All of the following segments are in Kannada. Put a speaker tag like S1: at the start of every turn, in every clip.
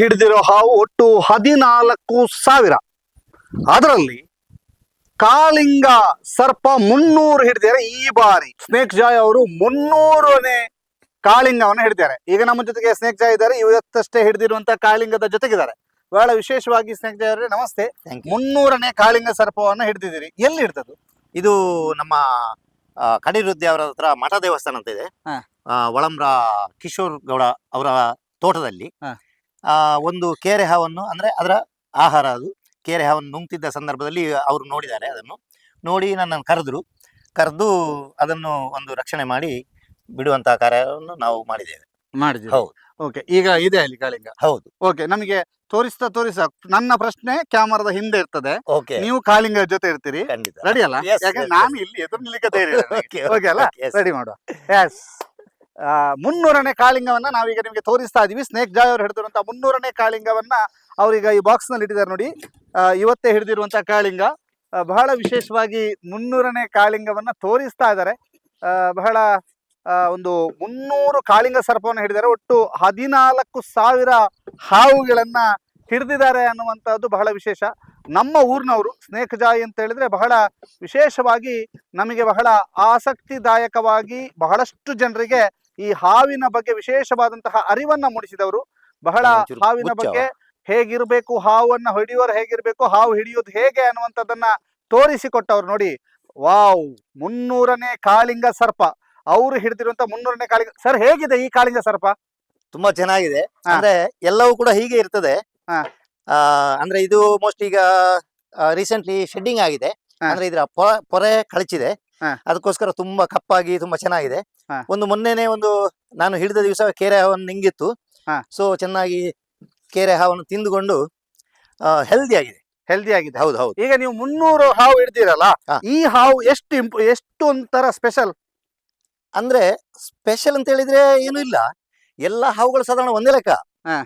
S1: ಹಿಡಿದಿರೋ ಹಾವು ಒಟ್ಟು ಹದಿನಾಲ್ಕು ಸಾವಿರ. ಅದರಲ್ಲಿ ಕಾಳಿಂಗ ಸರ್ಪ ಮುನ್ನೂರು ಹಿಡಿದಿದ್ದಾರೆ ಈ ಬಾರಿ. ಸ್ನೇಕ್ ಜಾಯ್ ಅವರು ಮುನ್ನೂರನೇ ಕಾಳಿಂಗವನ್ನು ಹಿಡಿದಾರೆ ಈಗ ನಮ್ಮ ಜೊತೆಗೆ ಸ್ನೇಕ್ ಜಾಯ್ ಇದ್ದಾರೆ. ಇವತ್ತಷ್ಟೇ ಹಿಡಿದಿರುವಂತ ಕಾಳಿಂಗದ ಜೊತೆಗಿದ್ದಾರೆ. ಬಹಳ ವಿಶೇಷವಾಗಿ ಸ್ನೇಕ್ ಜಾಯ್ ಅವರೇ ನಮಸ್ತೆ. ಮುನ್ನೂರನೇ ಕಾಳಿಂಗ ಸರ್ಪವನ್ನು ಹಿಡಿದಿದ್ದೀರಿ. ಎಲ್ಲಿ ಹಿಡ್ತದ್ದು
S2: ಇದು ನಮ್ಮ ಕಡಿರುದ್ದಿ ಅವರ ಹತ್ರ ಮಠ ದೇವಸ್ಥಾನ ಅಂತ ಇದೆ. ಒಳಂಬ್ರ ಕಿಶೋರ್ ಗೌಡ ಅವರ ತೋಟದಲ್ಲಿ. ಒಂದು ಕೆರೆ ಹಾವನ್ನು ಅಂದ್ರೆ ಅದರ ಆಹಾರ ಅದು. ಕೆರೆ ಹಾವನ್ನು ನುಂಗ್ತಿದ್ದ ಸಂದರ್ಭದಲ್ಲಿ ಅವರು ನೋಡಿದ್ದಾರೆ ಅದನ್ನು. ನೋಡಿ ನನ್ನನ್ನು ಕರೆದ್ರು. ಕರೆದು ಅದನ್ನು ಒಂದು ರಕ್ಷಣೆ ಮಾಡಿ ಬಿಡುವಂತಹ ಕಾರ್ಯವನ್ನು ನಾವು ಮಾಡಿದ್ದೇವೆ.
S1: ಮಾಡಿದ್ವಿ
S2: ಹೌದು.
S1: ಓಕೆ ಈಗ ಇದೆ ಅಲ್ಲಿ ಕಾಳಿಂಗ.
S2: ಹೌದು.
S1: ಓಕೆ ನಮಗೆ ತೋರಿಸ್ತಾ ತೋರಿಸ ನನ್ನ ಪ್ರಶ್ನೆ ಕ್ಯಾಮರಾದ ಹಿಂದೆ ಇರ್ತದೆ.
S2: ಓಕೆ.
S1: ನೀವು ಕಾಳಿಂಗ ಜೊತೆ ಇರ್ತೀರಿ. ರೆಡಿ ಅಲ್ಲ? ಯಾಕಂದ್ರೆ ನಾನು ಇಲ್ಲಿ ಎದುರು ನಿಲ್ಲಿಕ್ಕೆ ಧೈರ್ಯ
S2: Okay
S1: ಅಲ್ಲ? ರೆಡಿ ಮಾಡುವ. ಎಸ್ ಮುನ್ನೂರನೇ ಕಾಳಿಂಗವನ್ನ ನಾವೀಗ ನಿಮಗೆ ತೋರಿಸ್ತಾ ಇದೀವಿ. ಸ್ನೇಕ್ ಜಾಯ್ ಅವರು ಹಿಡಿದಿರುವಂತಹ ಮುನ್ನೂರನೇ ಕಾಳಿಂಗವನ್ನ ಅವ್ರೀಗ ಈ ಬಾಕ್ಸ್ನಲ್ಲಿ ಇಟ್ಟಿದ್ದಾರೆ ನೋಡಿ. ಇವತ್ತೇ ಹಿಡಿದಿರುವಂಥ ಕಾಳಿಂಗ. ಬಹಳ ವಿಶೇಷವಾಗಿ ಮುನ್ನೂರನೇ ಕಾಳಿಂಗವನ್ನ ತೋರಿಸ್ತಾ ಇದ್ದಾರೆ. ಬಹಳ ಒಂದು ಮುನ್ನೂರು ಕಾಳಿಂಗ ಸರ್ಪವನ್ನು ಹಿಡಿದಾರೆ ಒಟ್ಟು ಹದಿನಾಲ್ಕು ಸಾವಿರ ಹಾವುಗಳನ್ನ ಹಿಡಿದಿದ್ದಾರೆ ಅನ್ನುವಂಥದ್ದು ಬಹಳ ವಿಶೇಷ. ನಮ್ಮ ಊರಿನವರು, ಸ್ನೇಕ್ ಜಾಯ್ ಅಂತ ಹೇಳಿದ್ರೆ ಬಹಳ ವಿಶೇಷವಾಗಿ ನಮಗೆ ಬಹಳ ಆಸಕ್ತಿದಾಯಕವಾಗಿ ಬಹಳಷ್ಟು ಜನರಿಗೆ ಈ ಹಾವಿನ ಬಗ್ಗೆ ವಿಶೇಷವಾದಂತಹ ಅರಿವನ್ನ ಮೂಡಿಸಿದವರು. ಬಹಳ ಹಾವಿನ ಬಗ್ಗೆ ಹೇಗಿರ್ಬೇಕು ಹಾವನ್ನ ಹಿಡಿಯೋರು ಹೇಗಿರ್ಬೇಕು ಹಾವು ಹಿಡಿಯೋದು ಹೇಗೆ ಅನ್ನುವಂಥದ್ದನ್ನ ತೋರಿಸಿಕೊಟ್ಟವ್ರು ನೋಡಿ. ವಾವ್ ಮುನ್ನೂರನೇ ಕಾಳಿಂಗ ಸರ್ಪ. ಅವರು ಹಿಡಿದಿರುವಂತ ಮುನ್ನೂರನೇ ಕಾಳಿಂಗ ಸರ್ ಹೇಗಿದೆ ಈ ಕಾಳಿಂಗ ಸರ್ಪ?
S2: ತುಂಬಾ ಚೆನ್ನಾಗಿದೆ. ಅಂದ್ರೆ ಎಲ್ಲವೂ ಕೂಡ ಹೀಗೆ ಇರ್ತದೆ. ಅಂದ್ರೆ ಇದು ಮೋಸ್ಟ್ ಈಗ ರೀಸೆಂಟ್ಲಿ ಶೆಡ್ಡಿಂಗ್ ಆಗಿದೆ. ಅಂದ್ರೆ ಇದರ ಪೊರೆ ಕಳಚಿದೆ.
S1: ಹಾ.
S2: ಅದಕ್ಕೋಸ್ಕರ ತುಂಬಾ ಕಪ್ಪಾಗಿ ತುಂಬಾ ಚೆನ್ನಾಗಿದೆ
S1: ಹಾ.
S2: ಒಂದು ಮೊನ್ನೆನೆ ಒಂದು ನಾನು ಹಿಡಿದ ದಿವಸ ಕೇರೆ ಹಾವನ್ನು ನಿಂಗಿತ್ತು
S1: ಹಾ.
S2: ಸೊ ಚೆನ್ನಾಗಿ ಕೇರೆ ಹಾವನ್ನು ತಿಂದುಕೊಂಡು ಹೆಲ್ದಿ ಆಗಿದೆ
S1: ಹೆಲ್ದಿ ಆಗಿದೆ
S2: ಹೌದು ಹೌದು
S1: ಈಗ ನೀವು ಮುನ್ನೂರು ಹಾವು ಹಿಡ್ದಿರಲ್ಲ
S2: ಹಾ.
S1: ಈ ಹಾವು ಎಷ್ಟು ಇಂಪ್ ಎಷ್ಟು ಒಂಥರ ಸ್ಪೆಷಲ್
S2: ಅಂದ್ರೆ ಸ್ಪೆಷಲ್ ಅಂತ ಹೇಳಿದ್ರೆ ಏನು ಇಲ್ಲ ಎಲ್ಲ ಹಾವುಗಳು ಸಾಧಾರಣ ಒಂದೇ ಲೆಕ್ಕ
S1: ಹಾ.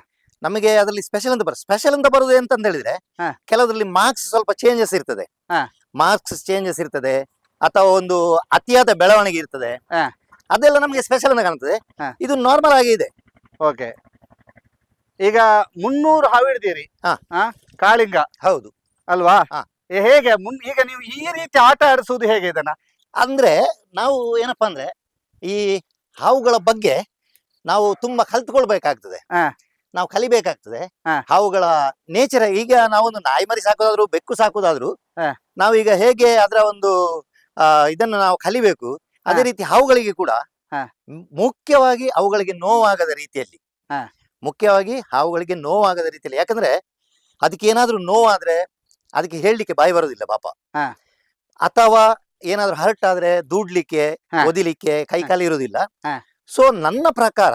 S2: ನಮಗೆ ಅದರಲ್ಲಿ ಸ್ಪೆಷಲ್ ಅಂತ ಬರೋದು ಸ್ಪೆಷಲ್ ಅಂತ ಬರೋದು ಎಂತ ಹೇಳಿದ್ರೆ
S1: ಹಾ.
S2: ಕೆಲವರಲ್ಲಿ ಮಾರ್ಕ್ಸ್ ಸ್ವಲ್ಪ ಚೇಂಜಸ್ ಇರ್ತದೆ
S1: ಹಾ.
S2: ಮಾರ್ಕ್ಸ್ ಚೇಂಜಸ್ ಇರ್ತದೆ ಅಥವಾ ಒಂದು ಅತಿಯಾದ ಬೆಳವಣಿಗೆ ಇರ್ತದೆ
S1: ಹಾ.
S2: ಅದೆಲ್ಲ ನಮಗೆ ಸ್ಪೆಷಲ್ ಅಂತ ಕಾಣ್ತದೆ
S1: ಹಾ.
S2: ಇದು ನಾರ್ಮಲ್ ಆಗಿ ಇದೆ
S1: ಓಕೆ ಈಗ ಮುನ್ನೂರು ಹಾವು ಹಿಡ್ದಿರಿ
S2: ಹಾ.
S1: ಹಾ ಕಾಳಿಂಗ
S2: ಹೌದು
S1: ಅಲ್ವಾ
S2: ಹಾ.
S1: ಏ, ಹೇಗೆ ಮುನ್ ಈಗ ನೀವು ಈ ರೀತಿ ಆಟ ಆಡಿಸುವುದು ಹೇಗೆ ಇದನ್ನ
S2: ಅಂದ್ರೆ ನಾವು ಏನಪ್ಪಾ ಅಂದ್ರೆ ಈ ಹಾವುಗಳ ಬಗ್ಗೆ ನಾವು ತುಂಬಾ ಕಲ್ತ್ಕೊಳ್ಬೇಕಾಗ್ತದೆ
S1: ಹಾ.
S2: ನಾವು ಕಲಿಬೇಕಾಗ್ತದೆ
S1: ಹಾ.
S2: ಹಾವುಗಳ ನೇಚರ್ ಈಗ ನಾವೊಂದು ನಾಯಿ ಮರಿ ಸಾಕೋದಾದ್ರು ಬೆಕ್ಕು ಸಾಕೋದಾದ್ರು
S1: ಹಾ.
S2: ನಾವೀಗ ಹೇಗೆ ಅದರ ಒಂದು ಆ, ಇದನ್ನು ನಾವು ಕಲಿಬೇಕು ಅದೇ ರೀತಿ ಹಾವುಗಳಿಗೆ ಕೂಡ
S1: ಹಾ.
S2: ಮುಖ್ಯವಾಗಿ ಅವುಗಳಿಗೆ ನೋವಾಗದ ರೀತಿಯಲ್ಲಿ
S1: ಹಾ.
S2: ಮುಖ್ಯವಾಗಿ ಹಾವುಗಳಿಗೆ ನೋವಾಗದ ರೀತಿಯಲ್ಲಿ ಯಾಕಂದ್ರೆ ಅದಕ್ಕೆ ಏನಾದ್ರೂ ನೋವಾದ್ರೆ ಅದಕ್ಕೆ ಹೇಳಲಿಕ್ಕೆ ಬಾಯಿ ಬರೋದಿಲ್ಲ ಪಾಪ
S1: ಹಾ.
S2: ಅಥವಾ ಏನಾದ್ರೂ ಹರ್ಟ್ ಆದ್ರೆ ದೂಡ್ಲಿಕ್ಕೆ
S1: ಹಾ.
S2: ಒದಿಲಿಕ್ಕೆ ಕೈ ಕಾಲು ಇರುವುದಿಲ್ಲ
S1: ಹಾ.
S2: ಸೊ ನನ್ನ ಪ್ರಕಾರ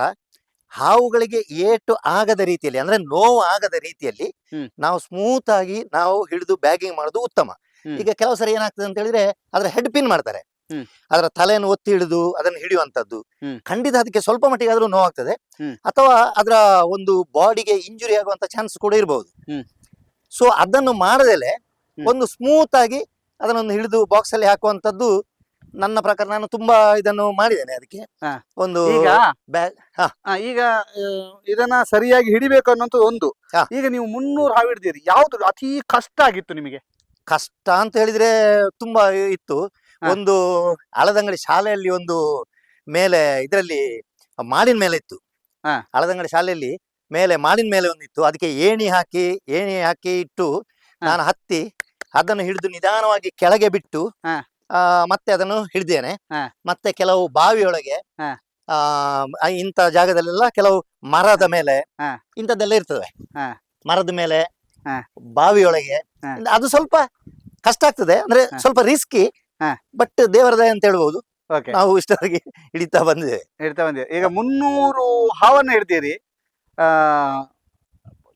S2: ಹಾವುಗಳಿಗೆ ಏಟು ಆಗದ ರೀತಿಯಲ್ಲಿ ಅಂದ್ರೆ ನೋವು ಆಗದ ರೀತಿಯಲ್ಲಿ
S1: ಹ್ಮ್.
S2: ನಾವು ಸ್ಮೂತ್ ಆಗಿ ನಾವು ಹಿಡಿದು ಬ್ಯಾಗಿಂಗ್ ಮಾಡೋದು ಉತ್ತಮ. ಈಗ ಕೆಲವು ಸರಿ ಏನಾಗ್ತದೆ ಅಂತ ಹೇಳಿದ್ರೆ ಅದರ ಹೆಡ್ ಪಿನ್ ಮಾಡ್ತಾರೆ. ಅದರ ತಲೆಯನ್ನು ಒತ್ತಿ ಹಿಡಿದು ಅದನ್ನು ಹಿಡಿಯುವಂತದ್ದು ಖಂಡಿತ ಅದಕ್ಕೆ ಸ್ವಲ್ಪ ಮಟ್ಟಿಗೆ ಆದ್ರೂ ನೋವಾಗ್ತದೆ ಅಥವಾ ಅದರ ಒಂದು ಬಾಡಿಗೆ ಇಂಜುರಿ ಆಗುವಂತ ಚಾನ್ಸ್ ಕೂಡ ಇರಬಹುದು. ಸೊ ಅದನ್ನು ಮಾಡದಲೆ ಒಂದು ಸ್ಮೂತ್ ಆಗಿ ಅದನ್ನೊಂದು ಹಿಡಿದು ಬಾಕ್ಸ್ ಅಲ್ಲಿ ಹಾಕುವಂತದ್ದು ನನ್ನ ಪ್ರಕಾರ ನಾನು ತುಂಬಾ ಇದನ್ನು ಮಾಡಿದ್ದೇನೆ ಅದಕ್ಕೆ. ಒಂದು
S1: ಈಗ ಇದನ್ನ ಸರಿಯಾಗಿ ಹಿಡಿಬೇಕು ಅನ್ನೋದು ಒಂದು. ಈಗ ನೀವು ಮುನ್ನೂರು ಹಾವು ಹಿಡಿದಿರಿ. ಯಾವ್ದು ಅತಿ ಕಷ್ಟ ಆಗಿತ್ತು ನಿಮಗೆ?
S2: ಕಷ್ಟ ಅಂತ ಹೇಳಿದ್ರೆ ತುಂಬಾ ಇತ್ತು ಒಂದು ಹಳದಂಗಡಿ ಶಾಲೆಯಲ್ಲಿ ಒಂದು ಮೇಲೆ ಇದರಲ್ಲಿ ಮಾಡಿನ ಮೇಲೆ ಇತ್ತು
S1: ಹಾ.
S2: ಹಳದಂಗಡಿ ಶಾಲೆಯಲ್ಲಿ ಮೇಲೆ ಮಾಡಿನ ಮೇಲೆ ಒಂದಿತ್ತು ಅದಕ್ಕೆ ಏಣಿ ಹಾಕಿ ಏಣಿ ಹಾಕಿ ಇಟ್ಟು ನಾನು ಹತ್ತಿ ಅದನ್ನು ಹಿಡಿದು ನಿಧಾನವಾಗಿ ಕೆಳಗೆ ಬಿಟ್ಟು
S1: ಹಾ.
S2: ಆ, ಮತ್ತೆ ಅದನ್ನು ಹಿಡಿದೇನೆ
S1: ಹಾ.
S2: ಮತ್ತೆ ಕೆಲವು ಬಾವಿಯೊಳಗೆ
S1: ಹಾ.
S2: ಆ ಇಂಥ ಜಾಗದಲ್ಲೆಲ್ಲ ಕೆಲವು ಮರದ ಮೇಲೆ
S1: ಹಾ.
S2: ಇಂಥದ್ದೆಲ್ಲ ಇರ್ತದೆ
S1: ಹಾ.
S2: ಮರದ ಮೇಲೆ. ಬಾವಿಯೊಳಗೆ ಅದು ಸ್ವಲ್ಪ ಕಷ್ಟ ಆಗ್ತದೆ. ಅಂದ್ರೆ. ಸ್ವಲ್ಪ ರಿಸ್ಕಿ
S1: ಹಾ.
S2: ಬಟ್ ದೇವರ ದಯೆ ಅಂತ
S1: ಹೇಳ್ಬಹುದು
S2: ನಾವು ಇಷ್ಟವಾಗಿ ಹಿಡಿತಾ ಬಂದಿದ್ದೇವೆ.
S1: ಹಿಡಿತಾ ಬಂದಿದೆ ಈಗ ಮುನ್ನೂರು ಹಾವನ್ನ ಹಿಡ್ದಿರಿ. ಆ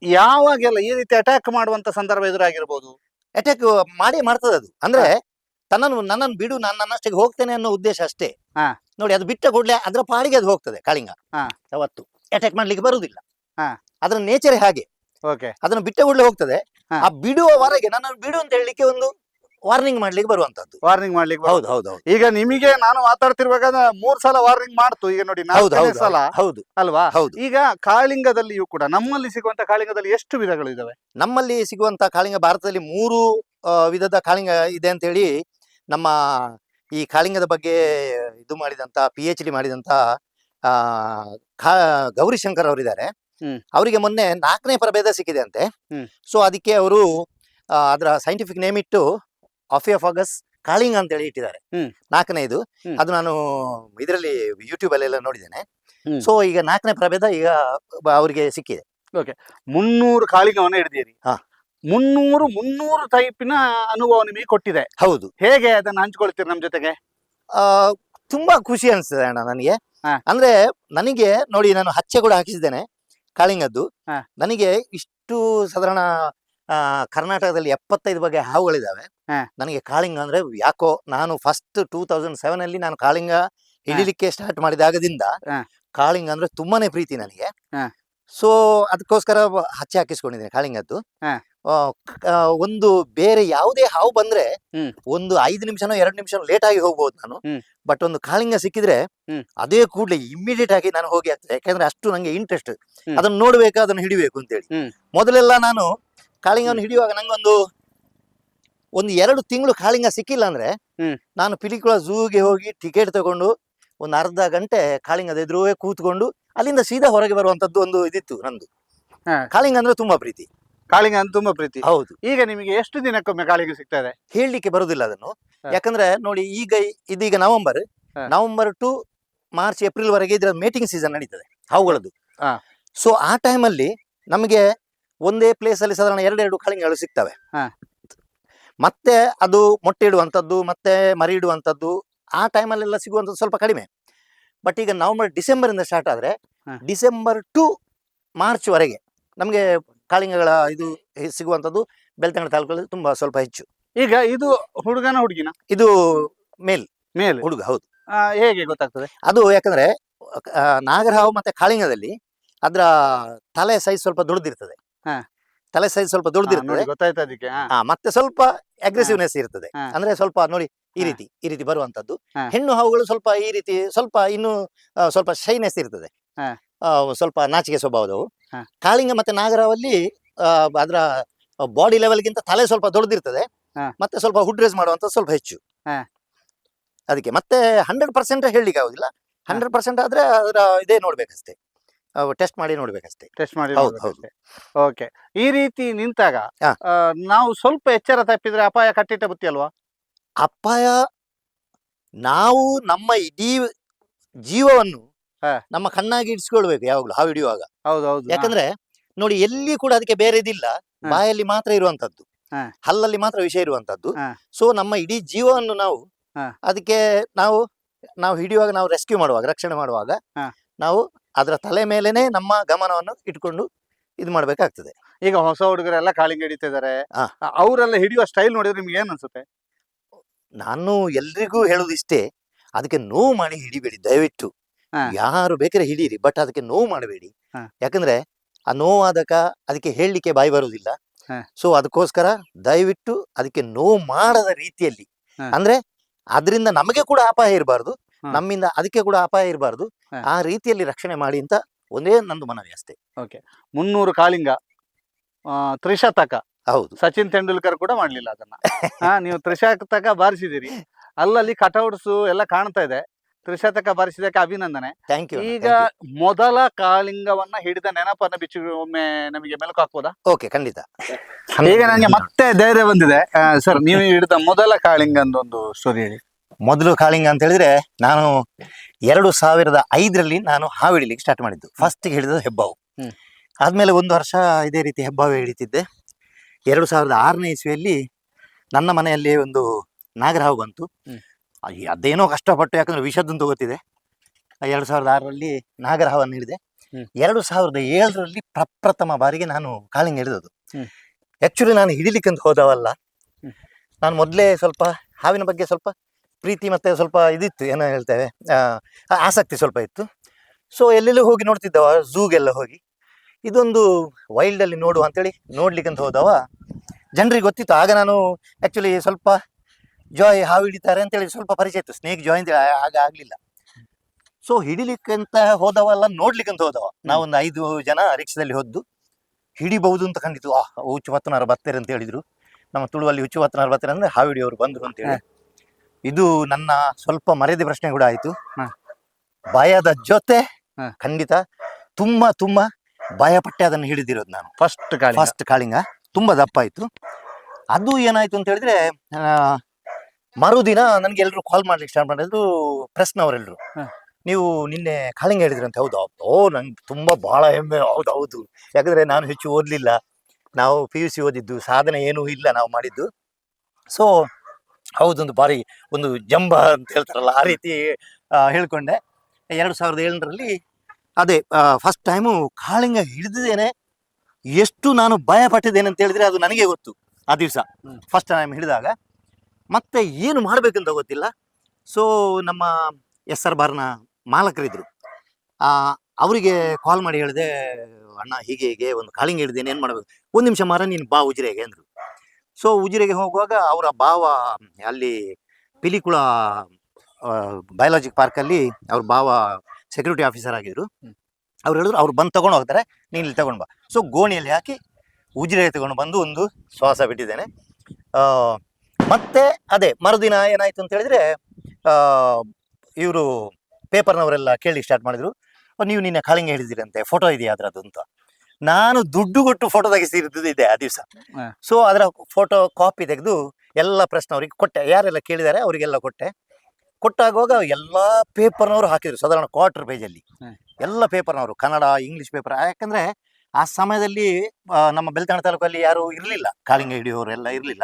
S1: ಯಾವಾಗೆಲ್ಲ ಈ ರೀತಿ ಅಟ್ಯಾಕ್ ಮಾಡುವಂತ ಸಂದರ್ಭ ಎದುರಾಗಿರ್ಬೋದು?
S2: ಅಟ್ಯಾಕ್ ಮಾಡಿ ಮಾಡ್ತದೆ ಅದು. ಅಂದ್ರೆ ತನ್ನನ್ನು ನನ್ನನ್ನು ಬಿಡು ನಾನು ನನ್ನಷ್ಟಿಗೆ ಹೋಗ್ತೇನೆ ಅನ್ನೋ ಉದ್ದೇಶ ಅಷ್ಟೇ.
S1: ಹಾ.
S2: ನೋಡಿ ಅದು ಬಿಟ್ಟ ಕೂಡಲೇ ಅದರ ಪಾಡಿಗೆ ಅದು ಹೋಗ್ತದೆ ಕಾಳಿಂಗ.
S1: ಹಾ.
S2: ಯಾವತ್ತು. ಅಟ್ಯಾಕ್ ಮಾಡ್ಲಿಕ್ಕೆ ಬರುವುದಿಲ್ಲ.
S1: ಹಾ.
S2: ಅದರ ನೇಚರ್ ಹಾಗೆ.
S1: ಓಕೆ
S2: ಅದನ್ನು ಬಿಟ್ಟ ಕೂಡಲೇ ಹೋಗ್ತದೆ. ಆ ಬಿಡುವವರೆಗೆ ನನ್ನ ಬಿಡು ಅಂತ ಹೇಳಲಿಕ್ಕೆ ಒಂದು ವಾರ್ನಿಂಗ್ ಮಾಡ್ಲಿಕ್ಕೆ ಬರುವಂತದ್ದು.
S1: ವಾರ್ನಿಂಗ್ ಮಾಡ್ಲಿಕ್ಕೆ
S2: ಹೌದು ಹೌದು ಹೌದು.
S1: ಈಗ ನಿಮಗೆ ನಾನು ಮಾತಾಡ್ತಿರುವಾಗ ಮೂರ್ ಸಲ ವಾರ್ನಿಂಗ್ ಮಾಡ್ತು. ಈಗ ನೋಡಿ
S2: ಹೌದು
S1: ಸಲ
S2: ಹೌದು.
S1: ಅಲ್ವಾ?
S2: ಹೌದು.
S1: ಈಗ ಕಾಳಿಂಗದಲ್ಲಿಯೂ ಕೂಡ ನಮ್ಮಲ್ಲಿ ಸಿಗುವಂತ ಕಾಳಿಂಗದಲ್ಲಿ ಎಷ್ಟು ವಿಧಗಳು ಇದಾವೆ?
S2: ನಮ್ಮಲ್ಲಿ ಸಿಗುವಂತ ಕಾಳಿಂಗ ಭಾರತದಲ್ಲಿ ಮೂರು ವಿಧದ ಕಾಳಿಂಗ ಇದೆ ಅಂತ ಹೇಳಿ ನಮ್ಮ ಈ ಕಾಳಿಂಗದ ಬಗ್ಗೆ ಇದು ಮಾಡಿದಂತ ಪಿ ಎಚ್ ಡಿ ಮಾಡಿದಂತ ಗೌರಿಶಂಕರ್ ಅವರಿದ್ದಾರೆ. ಅವರಿಗೆ ಮೊನ್ನೆ ನಾಲ್ಕನೇ ಪ್ರಭೇದ ಸಿಕ್ಕಿದೆ ಅಂತೆ ಸೊ ಅದಕ್ಕೆ ಅವರು ಅದರ ಸೈಂಟಿಫಿಕ್ ನೇಮ್ ಇಟ್ಟು ಆಫಿಯಫಾಗಸ್ ಕಾಳಿಂಗ್ ಅಂತ ಹೇಳಿ ಇಟ್ಟಿದ್ದಾರೆ. ನಾಲ್ಕನೇ
S1: ಇದು
S2: ಅದು ನಾನು ಇದರಲ್ಲಿ ಯೂಟ್ಯೂಬ್ ಅಲ್ಲೆಲ್ಲ ನೋಡಿದ್ದೇನೆ. ಸೊ ಈಗ ನಾಲ್ಕನೇ ಪ್ರಭೇದ ಈಗ ಅವರಿಗೆ ಸಿಕ್ಕಿದೆ.
S1: ಮುನ್ನೂರು ಕಾಳಿಂಗವನ್ನು ಹಿಡಿದಿರಿ.
S2: ಹಾ.
S1: ಮುನ್ನೂರು ಮುನ್ನೂರು ಟೈಪಿನ ಅನುಭವ ನಿಮಗೆ ಕೊಟ್ಟಿದೆ.
S2: ಹೌದು.
S1: ಹೇಗೆ ಅದನ್ನ ಹಂಚ್ಕೊಳ್ತೀರಿ ನಮ್ಮ ಜೊತೆಗೆ?
S2: ಆ, ತುಂಬಾ ಖುಷಿ ಅನಿಸ್ತದೆ ಅಣ್ಣ ನನಗೆ. ಅಂದ್ರೆ ನನಗೆ ನೋಡಿ ನಾನು ಹಚ್ಚೆ ಕೂಡ ಹಾಕಿಸಿದ್ದೇನೆ. ಕಾಳಿಂಗದ್ದು
S1: ಹಾ.
S2: ನನಗೆ ಇಷ್ಟು ಸಾಧಾರಣ ಆ, ಕರ್ನಾಟಕದಲ್ಲಿ ಎಪ್ಪತ್ತೈದು ಬಗೆ ಹಾವುಗಳಿದಾವೆ
S1: ಹಾ.
S2: ನನಗೆ ಕಾಳಿಂಗ ಅಂದ್ರೆ ಯಾಕೋ ನಾನು ಫಸ್ಟ್ ಟೂ ತೌಸಂಡ್ ಸೆವೆನ್ ಅಲ್ಲಿ ನಾನು ಕಾಳಿಂಗ ಹಿಡಿಲಿಕ್ಕೆ ಸ್ಟಾರ್ಟ್ ಮಾಡಿದಾಗದಿಂದ
S1: ಹಾ.
S2: ಕಾಳಿಂಗ ಅಂದ್ರೆ ತುಂಬಾನೇ ಪ್ರೀತಿ ನನಗೆ
S1: ಹಾ.
S2: ಸೊ ಅದಕ್ಕೋಸ್ಕರ ಹಚ್ಚಿ ಹಚ್ಚೆ ಹಾಕಿಸ್ಕೊಂಡಿದ್ದೇನೆ ಕಾಳಿಂಗದ್ದು
S1: ಹಾ.
S2: ಆ, ಕ- ಆ, ಒಂದು ಬೇರೆ ಯಾವುದೇ ಹಾವು ಬಂದ್ರೆ
S1: ಹ್ಮ್.
S2: ಒಂದು ಐದು ನಿಮಿಷನೋ ಎರಡು ನಿಮಿಷನೋ ಲೇಟ್ ಆಗಿ ಹೋಗ್ಬೋದು ನಾನು
S1: ಹ್ಮ್.
S2: ಬಟ್ ಒಂದು ಕಾಳಿಂಗ ಸಿಕ್ಕಿದ್ರೆ
S1: ಹ್ಮ್.
S2: ಅದೇ ಕೂಡಲೇ ಇಮಿಡಿಯೇಟ್ ಆಗಿ ನಾನು ಹೋಗಿ ಹಾಕ್ತೇನೆ ಯಾಕಂದ್ರೆ ಅಷ್ಟು ನಂಗೆ ಇಂಟ್ರೆಸ್ಟ್
S1: ಹ್ಮ್.
S2: ಅದನ್ನ ನೋಡ್ಬೇಕು ಅದನ್ನ ಹಿಡಿಬೇಕು ಅಂತೇಳಿ
S1: ಹೇಳಿ
S2: ಮೊದಲೆಲ್ಲ ನಾನು ಕಾಳಿಂಗವನ್ನು ಹಿಡಿಯುವಾಗ ನಂಗೊಂದು ಒಂದು ಎರಡು ತಿಂಗಳು ಕಾಳಿಂಗ ಸಿಕ್ಕಿಲ್ಲ ಅಂದ್ರೆ
S1: ಹ್ಮ್.
S2: ನಾನು ಪಿಲಿಕುಳ ಝೂಗೆ ಹೋಗಿ ಟಿಕೆಟ್ ತಗೊಂಡು ಒಂದು ಅರ್ಧ ಗಂಟೆ ಕಾಳಿಂಗದ ಎದುರು ಕೂತ್ಕೊಂಡು ಅಲ್ಲಿಂದ ಸೀದಾ ಹೊರಗೆ ಬರುವಂತದ್ದು ಒಂದು ಇದಿತ್ತು ನಂದು
S1: ಹಾ.
S2: ಕಾಳಿಂಗ ಅಂದ್ರೆ ತುಂಬಾ ಪ್ರೀತಿ
S1: ಕಾಳಿಂಗ ಅಂದ್ರೆ ತುಂಬಾ ಪ್ರೀತಿ
S2: ಹೌದು
S1: ಈಗ ನಿಮಗೆ ಎಷ್ಟು ದಿನಕ್ಕೊಮ್ಮೆ ಕಾಳಿಂಗ ಸಿಗ್ತದೆ
S2: ಹೇಳಲಿಕ್ಕೆ ಬರುದಿಲ್ಲ ಅದನ್ನು. ಯಾಕಂದ್ರೆ ನೋಡಿ ಈಗ ಇದೀಗ November November to March April ವರೆಗೆ ಇದ್ರ ಮೇಟಿಂಗ್ ಸೀಸನ್ ನಡೀತದೆ ಹಾವುಗಳದ್ದು.
S1: ಹಾ.
S2: ಸೊ ಆ ಟೈಮಲ್ಲಿ ನಮಗೆ ಒಂದೇ ಪ್ಲೇಸ್ ಅಲ್ಲಿ ಸಾಧಾರಣ ಎರಡೆರಡು ಕಾಳಿಂಗಗಳು ಸಿಗ್ತವೆ. ಮತ್ತೆ ಅದು ಮೊಟ್ಟೆ ಇಡುವಂಥದ್ದು ಮತ್ತೆ ಮರಿ ಇಡುವಂಥದ್ದು ಆ ಟೈಮಲ್ಲೆಲ್ಲ ಸಿಗುವಂಥದ್ದು ಸ್ವಲ್ಪ ಕಡಿಮೆ. ಬಟ್ ಈಗ ನವೆಂಬರ್ ಡಿಸೆಂಬರ್ ಇಂದ ಸ್ಟಾರ್ಟ್ ಆದ್ರೆ ಡಿಸೆಂಬರ್ ಟು ಮಾರ್ಚ್ ವರೆಗೆ ನಮಗೆ ಕಾಳಿಂಗಗಳ ಇದು ಸಿಗುವಂಥದ್ದು ಬೆಳ್ತಂಗಡ ತಾಲೂಕಲ್ಲಿ ತುಂಬಾ ಸ್ವಲ್ಪ ಹೆಚ್ಚು.
S1: ಈಗ ಇದು ಹುಡುಗನ ಹುಡುಗಿನ
S2: ಇದು ಮೇಲ್
S1: ಮೇಲ್
S2: ಹುಡುಗ ಹೌದು
S1: ಆ, ಹೇಗೆ ಗೊತ್ತಾಗ್ತದೆ
S2: ಅದು ಯಾಕಂದ್ರೆ ಆ, ನಾಗರಹಾವು ಮತ್ತೆ ಕಾಳಿಂಗದಲ್ಲಿ ಅದ್ರ ತಲೆ ಸೈಜ್ ಸ್ವಲ್ಪ ದೊಡ್ಡದಿರ್ತದೆ
S1: ಹಾ.
S2: ತಲೆ ಸೈಜ್ ಸ್ವಲ್ಪ
S1: ಆ,
S2: ದೊಡ್ಡದಿರ್ತದೆ
S1: ನೋಡಿ ಗೊತ್ತಾಯ್ತು ಅದಕ್ಕೆ ಹಾ.
S2: ಮತ್ತೆ ಸ್ವಲ್ಪ ಅಗ್ರೆಸಿವ್ನೆಸ್ ಇರ್ತದೆ
S1: ಹಾ.
S2: ಅಂದ್ರೆ ಸ್ವಲ್ಪ ನೋಡಿ ಈ
S1: ಹಾ.
S2: ರೀತಿ ಈ ರೀತಿ ಬರುವಂತದ್ದು
S1: ಹಾ.
S2: ಹೆಣ್ಣು ಹಾವುಗಳು ಸ್ವಲ್ಪ ಈ ರೀತಿ ಸ್ವಲ್ಪ ಇನ್ನು ಆ, ಸ್ವಲ್ಪ ಶೈನೆಸ್ ಇರ್ತದೆ
S1: ಹಾ.
S2: ಆ, ಸ್ವಲ್ಪ ನಾಚಿಕೆ ಸ್ವಭಾವದವು
S1: ಹಾ.
S2: ಕಾಳಿಂಗ ಮತ್ತೆ ನಾಗರಹಾವಲ್ಲಿ ಆ, ಅದ್ರ ಬಾಡಿ ಲೆವೆಲ್ಗಿಂತ ತಲೆ ಸ್ವಲ್ಪ ದೊಡ್ಡದಿರ್ತದೆ
S1: ಹಾ.
S2: ಮತ್ತೆ ಸ್ವಲ್ಪ ಹುಡ್ ರೇಸ್ ಮಾಡುವಂತ ಸ್ವಲ್ಪ ಹೆಚ್ಚು.
S1: ಹಾ.
S2: ಅದಕ್ಕೆ ಮತ್ತೆ ಹಂಡ್ರೆಡ್ ಪರ್ಸೆಂಟ್ ಹೇಳಲಿಕ್ಕೆ ಆಗುದಿಲ್ಲ. ಹಂಡ್ರೆಡ್ ಪರ್ಸೆಂಟ್ ಆದ್ರೆ ಅದರ ಇದೇ ನೋಡ್ಬೇಕಷ್ಟೇ. ಟೆಸ್ಟ್ ಮಾಡಿ ನೋಡ್ಬೇಕಷ್ಟೇ.
S1: ಟೆಸ್ಟ್ ಮಾಡಿ. ಓಕೆ ಈ ರೀತಿ ನಿಂತಾಗ ನಾವು ಸ್ವಲ್ಪ ಎಚ್ಚರ ತಪ್ಪಿದ್ರೆ ಅಪಾಯ ಕಟ್ಟಿಟ್ಟ ಬುತ್ತಿ ಅಲ್ವಾ?
S2: ಅಪಾಯ ನಾವು ನಮ್ಮ ಇಡೀ ಜೀವವನ್ನು. ನಮ್ಮ ಕಣ್ಣಾಗಿ ಇಡ್ಸ್ಕೊಳ್ಬೇಕು ಯಾವಾಗ್ಲೂ ಹಾವು ಹಿಡಿಯುವಾಗ
S1: ಹೌದು ಹೌದು.
S2: ಯಾಕಂದ್ರೆ ನೋಡಿ ಎಲ್ಲಿ ಕೂಡ ಅದಕ್ಕೆ ಬೇರೆ ಇದಿಲ್ಲ.
S1: ಹಾ.
S2: ಬಾಯಲ್ಲಿ ಮಾತ್ರ ಇರುವಂತದ್ದು. ಹಲ್ಲಲ್ಲಿ ಮಾತ್ರ ವಿಷಯ ಇರುವಂತದ್ದು. ಸೊ ನಮ್ಮ ಇಡೀ ಜೀವವನ್ನು ನಾವು ಅದಕ್ಕೆ ನಾವು ನಾವು ಹಿಡಿಯುವಾಗ ನಾವು ರೆಸ್ಕ್ಯೂ ಮಾಡುವಾಗ ರಕ್ಷಣೆ ಮಾಡುವಾಗ ನಾವು ಅದರ ತಲೆ ಮೇಲೆನೆ ನಮ್ಮ ಗಮನವನ್ನು ಇಟ್ಕೊಂಡು ಇದು ಮಾಡ್ಬೇಕಾಗ್ತದೆ.
S1: ಈಗ ಹೊಸ ಹುಡುಗರೆಲ್ಲ ಕಾಳಿಂಗ ಹಿಡಿತಿದ್ದಾರೆ. ಅವರೆಲ್ಲ ಹಿಡಿಯುವ ಸ್ಟೈಲ್ ನೋಡಿದ್ರೆ ನಿಮ್ಗೆ ಏನ್ ಅನ್ಸುತ್ತೆ?
S2: ನಾನು ಎಲ್ರಿಗೂ ಹೇಳುದು ಇಷ್ಟೇ ಅದಕ್ಕೆ ನೋವು ಮಾಡಿ ಹಿಡಿಬೇಡಿ ದಯವಿಟ್ಟು. ಯಾರು ಬೇಕಾದ್ರೆ ಹಿಡಿಯಿರಿ ಬಟ್ ಅದಕ್ಕೆ ನೋವು ಮಾಡಬೇಡಿ. ಯಾಕಂದ್ರೆ ಆ ನೋವಾದಕ ಅದಕ್ಕೆ ಹೇಳಲಿಕ್ಕೆ ಬಾಯಿ ಬರುವುದಿಲ್ಲ. ಸೊ ಅದಕ್ಕೋಸ್ಕರ ದಯವಿಟ್ಟು ಅದಕ್ಕೆ ನೋವು ಮಾಡದ ರೀತಿಯಲ್ಲಿ. ಅಂದ್ರೆ ಅದರಿಂದ ನಮಗೆ ಕೂಡ ಅಪಾಯ ಇರಬಾರ್ದು ನಮ್ಮಿಂದ ಅದಕ್ಕೆ ಕೂಡ ಅಪಾಯ ಇರಬಾರ್ದು. ಆ ರೀತಿಯಲ್ಲಿ ರಕ್ಷಣೆ ಮಾಡಿ ಅಂತ ಒಂದೇ ನಂದು ಮನವಿ ಅಷ್ಟೇ.
S1: ಮುನ್ನೂರು ಕಾಳಿಂಗ ಆ, ತ್ರಿಶತಕ.
S2: ಹೌದು.
S1: ಸಚಿನ್ ತೆಂಡೂಲ್ಕರ್ ಕೂಡ ಮಾಡ್ಲಿಲ್ಲ ಅದನ್ನ. ನೀವು ತ್ರಿಶತಕ ಬಾರಿಸಿದಿರಿ ಅಲ್ಲಲ್ಲಿ ಕಟೌಟ್ಸು ಎಲ್ಲ ಕಾಣ್ತಾ ಇದೆ. ತ್ರಿಶತಕ ಬಾರಿಸಿದಕ್ಕೆ ಅಭಿನಂದನೆ.
S2: ಥ್ಯಾಂಕ್ ಯು
S1: ಈಗ ಮೊದಲ ಕಾಳಿಂಗವನ್ನ ಹಿಡಿದ ನೆನಪನ್ನ ಬಿಚ್ಚಿ ಒಮ್ಮೆ ನಮಗೆ ಮೆಲುಕು ಹಾಕ್ಬೋದಾ?
S2: ಓಕೆ ಖಂಡಿತ.
S1: ಈಗ ನನಗೆ ಮತ್ತೆ ಧೈರ್ಯ ಬಂದಿದೆ. ಸರ್ ನೀವು ಹಿಡಿದ ಮೊದಲ ಕಾಳಿಂಗ ಒಂದು ಸ್ಟೋರಿ ಹೇಳಿ.
S2: ಮೊದಲು ಕಾಳಿಂಗ ಅಂತ ಹೇಳಿದ್ರೆ ನಾನು ಎರಡು ಸಾವಿರದ ಐದರಲ್ಲಿ ನಾನು ಹಾವು ಹಿಡಿಲಿಕ್ಕೆ ಸ್ಟಾರ್ಟ್ ಮಾಡಿದ್ದು. ಫಸ್ಟ್ ಹಿಡಿದ ಹೆಬ್ಬಾವು.
S1: ಹ್ಮ್.
S2: ಆದ್ಮೇಲೆ ಒಂದು ವರ್ಷ ಇದೇ ರೀತಿ ಹೆಬ್ಬಾವು ಹಿಡಿತಿದ್ದೆ. ಎರಡು ಸಾವಿರದ ಆರನೇ ಇಸ್ವಿಯಲ್ಲಿ ನನ್ನ ಮನೆಯಲ್ಲಿ ಒಂದು ನಾಗರಹಾವು ಬಂತು.
S1: ಹ್ಮ್.
S2: ಅದೇನೋ ಕಷ್ಟಪಟ್ಟು ಯಾಕಂದ್ರೆ ವಿಷದಂತ ಗೊತ್ತಿದೆ ಎರಡು ಸಾವಿರದ ಆರರಲ್ಲಿ ನಾಗರಹವನ್ನು ಹಿಡಿದೆ. ಎರಡು ಸಾವಿರದ ಏಳರಲ್ಲಿ ಪ್ರಪ್ರಥಮ ಬಾರಿಗೆ ನಾನು ಕಾಲಿಂಗ್
S1: ಹಿಡಿದದು
S2: ಆ್ಯಕ್ಚುಲಿ ನಾನು ಹಿಡಿಲಿಕ್ಕೆ ಅಂತ ಹೋದವಲ್ಲ. ನಾನು ಮೊದಲೇ ಸ್ವಲ್ಪ ಹಾವಿನ ಬಗ್ಗೆ ಸ್ವಲ್ಪ ಪ್ರೀತಿ ಮತ್ತೆ ಸ್ವಲ್ಪ ಇದಿತ್ತು ಏನೋ ಹೇಳ್ತೇವೆ ಆ, ಆಸಕ್ತಿ ಸ್ವಲ್ಪ ಇತ್ತು. ಸೊ ಎಲ್ಲೆಲ್ಲೂ ಹೋಗಿ ನೋಡ್ತಿದ್ದವ ಝೂಗೆಲ್ಲ ಹೋಗಿ. ಇದೊಂದು ವೈಲ್ಡ್ ಅಲ್ಲಿ ನೋಡುವ ಅಂತೇಳಿ ನೋಡ್ಲಿಕ್ಕೆ ಅಂತ ಹೋದವ. ಜನರಿಗೆ ಗೊತ್ತಿತ್ತು ಆಗ ನಾನು ಆ್ಯಕ್ಚುಲಿ ಸ್ವಲ್ಪ ಜಾಯ್ ಹಾವು ಹಿಡಿತಾರೆ ಅಂತೇಳಿ ಸ್ವಲ್ಪ ಪರಿಚಯ ಇತ್ತು. ಸ್ನೇಕ್ ಜಾಯ್ ಅಂತ ಆಗ ಆಗ್ಲಿಲ್ಲ. ಸೊ ಹಿಡಿಲಿಕ್ಕಂತ ಹೋದವಲ್ಲ ನೋಡ್ಲಿಕ್ಕಂತ ಹೋದವ. ನಾವೊಂದು ಐದು ಜನ ರಿಕ್ಷಾದಲ್ಲಿ ಹೋದ್ದು. ಹಿಡಿಬಹುದು ಅಂತ ಕಂಡಿತು. ಆ ಹುಚ್ಚು ಮತ್ತನಾರು ಬರ್ತಾರೆ ಅಂತ ಹೇಳಿದ್ರು. ನಮ್ಮ ತುಳುವಲ್ಲಿ ಹುಚ್ಚು ಮತ್ತನಾರು ಬರ್ತಾರೆ ಅಂದ್ರೆ ಹಾವು ಅವರು ಬಂದ್ರು ಅಂತ ಹೇಳಿ. ಇದು ನನ್ನ ಸ್ವಲ್ಪ ಮರೆದ ಪ್ರಶ್ನೆ ಕೂಡ ಆಯ್ತು. ಭಯದ ಜೊತೆ ಖಂಡಿತ ತುಂಬಾ ತುಂಬಾ ಭಯ ಪಟ್ಟೆ ಅದನ್ನ ಹಿಡಿದಿರೋದು ನಾನು.
S1: ಫಸ್ಟ್ ಕಾಳಿ
S2: ಫಸ್ಟ್ ಕಾಳಿಂಗ. ತುಂಬಾ ದಪ್ಪ ಆಯ್ತು. ಅದು ಏನಾಯ್ತು ಅಂತ ಹೇಳಿದ್ರೆ ಆ, ಮರುದಿನ ನನಗೆ ಎಲ್ಲರೂ ಕಾಲ್ ಮಾಡ್ಲಿಕ್ಕೆ ಸ್ಟಾರ್ಟ್ ಮಾಡಿದ್ರು. ಪ್ರೆಸ್ನವರೆಲ್ಲರೂ ನೀವು ನಿನ್ನೆ ಕಾಳಿಂಗ ಹೇಳಿದ್ರಂತೆ ಹೌದು ಓ ನಂಗೆ ತುಂಬಾ ಬಹಳ ಹೆಮ್ಮೆ. ಹೌದು ಹೌದು. ಯಾಕಂದ್ರೆ ನಾನು ಹೆಚ್ಚು ಓದಲಿಲ್ಲ. ನಾವು ಪಿ ಯು ಸಿ ಓದಿದ್ದು ಸಾಧನೆ ಏನೂ ಇಲ್ಲ ನಾವು ಮಾಡಿದ್ದು. ಸೊ ಹೌದೊಂದು ಬಾರಿ ಒಂದು ಜಂಬ ಅಂತ ಹೇಳ್ತಾರಲ್ಲ ಆ ರೀತಿ ಹೇಳ್ಕೊಂಡೆ. ಎರಡು ಸಾವಿರದ ಏಳರಲ್ಲಿ ಅದೇ ಫಸ್ಟ್ ಟೈಮು ಕಾಳಿಂಗ ಹಿಡಿದಿದ್ದೇನೆ. ಎಷ್ಟು ನಾನು ಭಯ ಪಟ್ಟಿದ್ದೇನೆ ಅಂತ ಹೇಳಿದ್ರೆ ಅದು ನನಗೆ ಗೊತ್ತು ಆ ದಿವಸ. ಫಸ್ಟ್ ಟೈಮ್ ಹಿಡಿದಾಗ. ಮತ್ತೆ ಏನು ಮಾಡ್ಬೇಕಂತ ಗೊತ್ತಿಲ್ಲ. ಸೊ ನಮ್ಮ ಎಸ್ ಆರ್ ಬಾರ್ನ ಮಾಲಕರಿದ್ರು. ಆ ಅವರಿಗೆ ಕಾಲ್ ಮಾಡಿ ಹೇಳಿದೆ ಅಣ್ಣ ಹೀಗೆ ಹೀಗೆ ಒಂದು ಕಾಳಿಂಗ್ ಹಿಡ್ದೇನೆ ಏನು ಮಾಡಬೇಕು? ಒಂದು ನಿಮಿಷ ಮಾರ ನೀನು ಬಾ ಉಜಿರೆಗೆ ಅಂದ್ರು. ಸೊ ಉಜಿರೆಗೆ ಹೋಗುವಾಗ ಅವರ ಭಾವ ಅಲ್ಲಿ ಪಿಲಿಕುಳ ಬಯಾಲಜಿಕ್ ಪಾರ್ಕಲ್ಲಿ ಅವ್ರ ಭಾವ ಸೆಕ್ಯೂರಿಟಿ ಆಫೀಸರ್ ಆಗಿದ್ರು. ಅವ್ರು ಹೇಳಿದ್ರು ಅವ್ರು ಬಂದು ತಗೊಂಡು ಹೋಗ್ತಾರೆ ನೀನು ಇಲ್ಲಿ ತಗೊಂಡು ಬಾ. ಸೊ ಗೋಣಿಯಲ್ಲಿ ಹಾಕಿ ಉಜಿರೆ ತಗೊಂಡು ಬಂದು ಒಂದು ಶ್ವಾಸ ಬಿಟ್ಟಿದ್ದೇನೆ. ಆ, ಮತ್ತೆ ಅದೇ ಮರುದಿನ ಏನಾಯ್ತು ಅಂತ ಹೇಳಿದ್ರೆ ಇವರು ಪೇಪರ್ನವರೆಲ್ಲ ಕೇಳಿ ಸ್ಟಾರ್ಟ್ ಮಾಡಿದ್ರು. "ಓ, ನೀವು ನಿನ್ನೆ ಕಾಳಿಂಗ ಹೇಳಿದಿರಂತೆ ಫೋಟೋ ಇದೆಯಾ ಅದ್ರದ್ದು ಅಂತ. ನಾನು ದುಡ್ಡು ಕೊಟ್ಟು ಫೋಟೋ ತೆಗೆಸಿರೋದು ಇದೆ ಆ ದಿವಸ. ಸೊ ಅದರ ಫೋಟೋ ಕಾಪಿ ತೆಗೆದು ಎಲ್ಲ ಪ್ರಶ್ನವರಿಗೆ ಕೊಟ್ಟೆ. ಯಾರೆಲ್ಲ ಕೇಳಿದ್ದಾರೆ ಅವರಿಗೆಲ್ಲ ಕೊಟ್ಟೆ. ಕೊಟ್ಟಾಗುವಾಗ ಎಲ್ಲ ಪೇಪರ್ನವರು ಹಾಕಿದ್ರು ಸಾಧಾರಣ ಕ್ವಾರ್ಟರ್ ಪೇಜಲ್ಲಿ. ಎಲ್ಲ ಪೇಪರ್ನವರು ಕನ್ನಡ ಇಂಗ್ಲೀಷ್ ಪೇಪರ್. ಯಾಕಂದ್ರೆ ಆ ಸಮಯದಲ್ಲಿ ಆ, ನಮ್ಮ ಬೆಳ್ತಂಡ ತಾಲೂಕಲ್ಲಿ ಯಾರು ಇರಲಿಲ್ಲ. ಕಾಳಿಂಗ ಹಿಡಿಯೋರು ಎಲ್ಲ ಇರಲಿಲ್ಲ.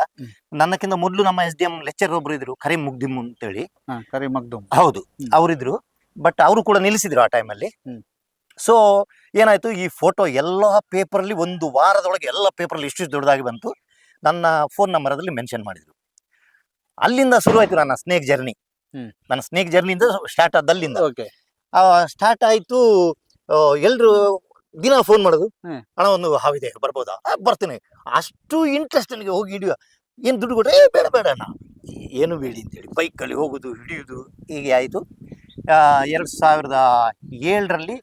S2: ನನ್ನಕ್ಕಿಂತ ಮೊದಲು ನಮ್ಮ ಎಸ್ ಡಿ ಎಂ ಲೆಕ್ಚರ್ ಒಬ್ರು ಇದ್ರು ಕರೀಂ ಮುಗ್ದಿಮ್ ಅಂತೇಳಿ.
S1: ಹೇಳಿ ಕರಿ ಮಗ್ದುಮ್.
S2: ಹೌದು
S1: ಹ್ಮ್.
S2: ಅವರಿದ್ರು. ಬಟ್ ಅವರು ಕೂಡ ನಿಲ್ಲಿಸಿದ್ರು ಆ ಟೈಮಲ್ಲಿ
S1: ಹ್ಮ್.
S2: ಸೊ ಏನಾಯ್ತು ಈ ಫೋಟೋ ಎಲ್ಲ ಪೇಪರಲ್ಲಿ ಒಂದು ವಾರದೊಳಗೆ ಎಲ್ಲ ಪೇಪರಲ್ಲಿ ಇಷ್ಟು ದೊಡ್ಡದಾಗಿ ಬಂತು. ನನ್ನ ಫೋನ್ ನಂಬರ್ ಅದ್ರಲ್ಲಿ ಮೆನ್ಷನ್ ಮಾಡಿದ್ರು. ಅಲ್ಲಿಂದ ಶುರುವಾಯ್ತು ನನ್ನ ಸ್ನೇಕ್ ಜರ್ನಿ
S1: ಹ್ಮ್.
S2: ನನ್ನ ಸ್ನೇಕ್ ಜರ್ನಿಯಿಂದ ಸ್ಟಾರ್ಟ್ ಆದಲ್ಲಿಂದ
S1: ಓಕೆ
S2: ಸ್ಟಾರ್ಟ್ ಆಯ್ತು ಎಲ್ರು ದಿನ ಫೋನ್ ಮಾಡೋದು. ಹಣ ಒಂದು ಹಾವಿದೆ ಬರ್ಬೋದಾ? ಬರ್ತೀನಿ. ಅಷ್ಟು ಇಂಟ್ರೆಸ್ಟ್ ನನಗೆ ಹೋಗಿ ಹಿಡಿಯುವ ಏನು ದುಡ್ಡು ಕೊಟ್ಟರೆ ಏ ಬೇಡ ಬೇಡ ಅಣ್ಣ. ಏನು ಬೇಡಿ ಅಂತೇಳಿ ಬೈಕಲ್ಲಿ ಹೋಗುದು ಹಿಡಿಯುದು ಹೀಗೆ ಆಯಿತು. ಎರಡು ಸಾವಿರದ ಏಳರಲ್ಲಿ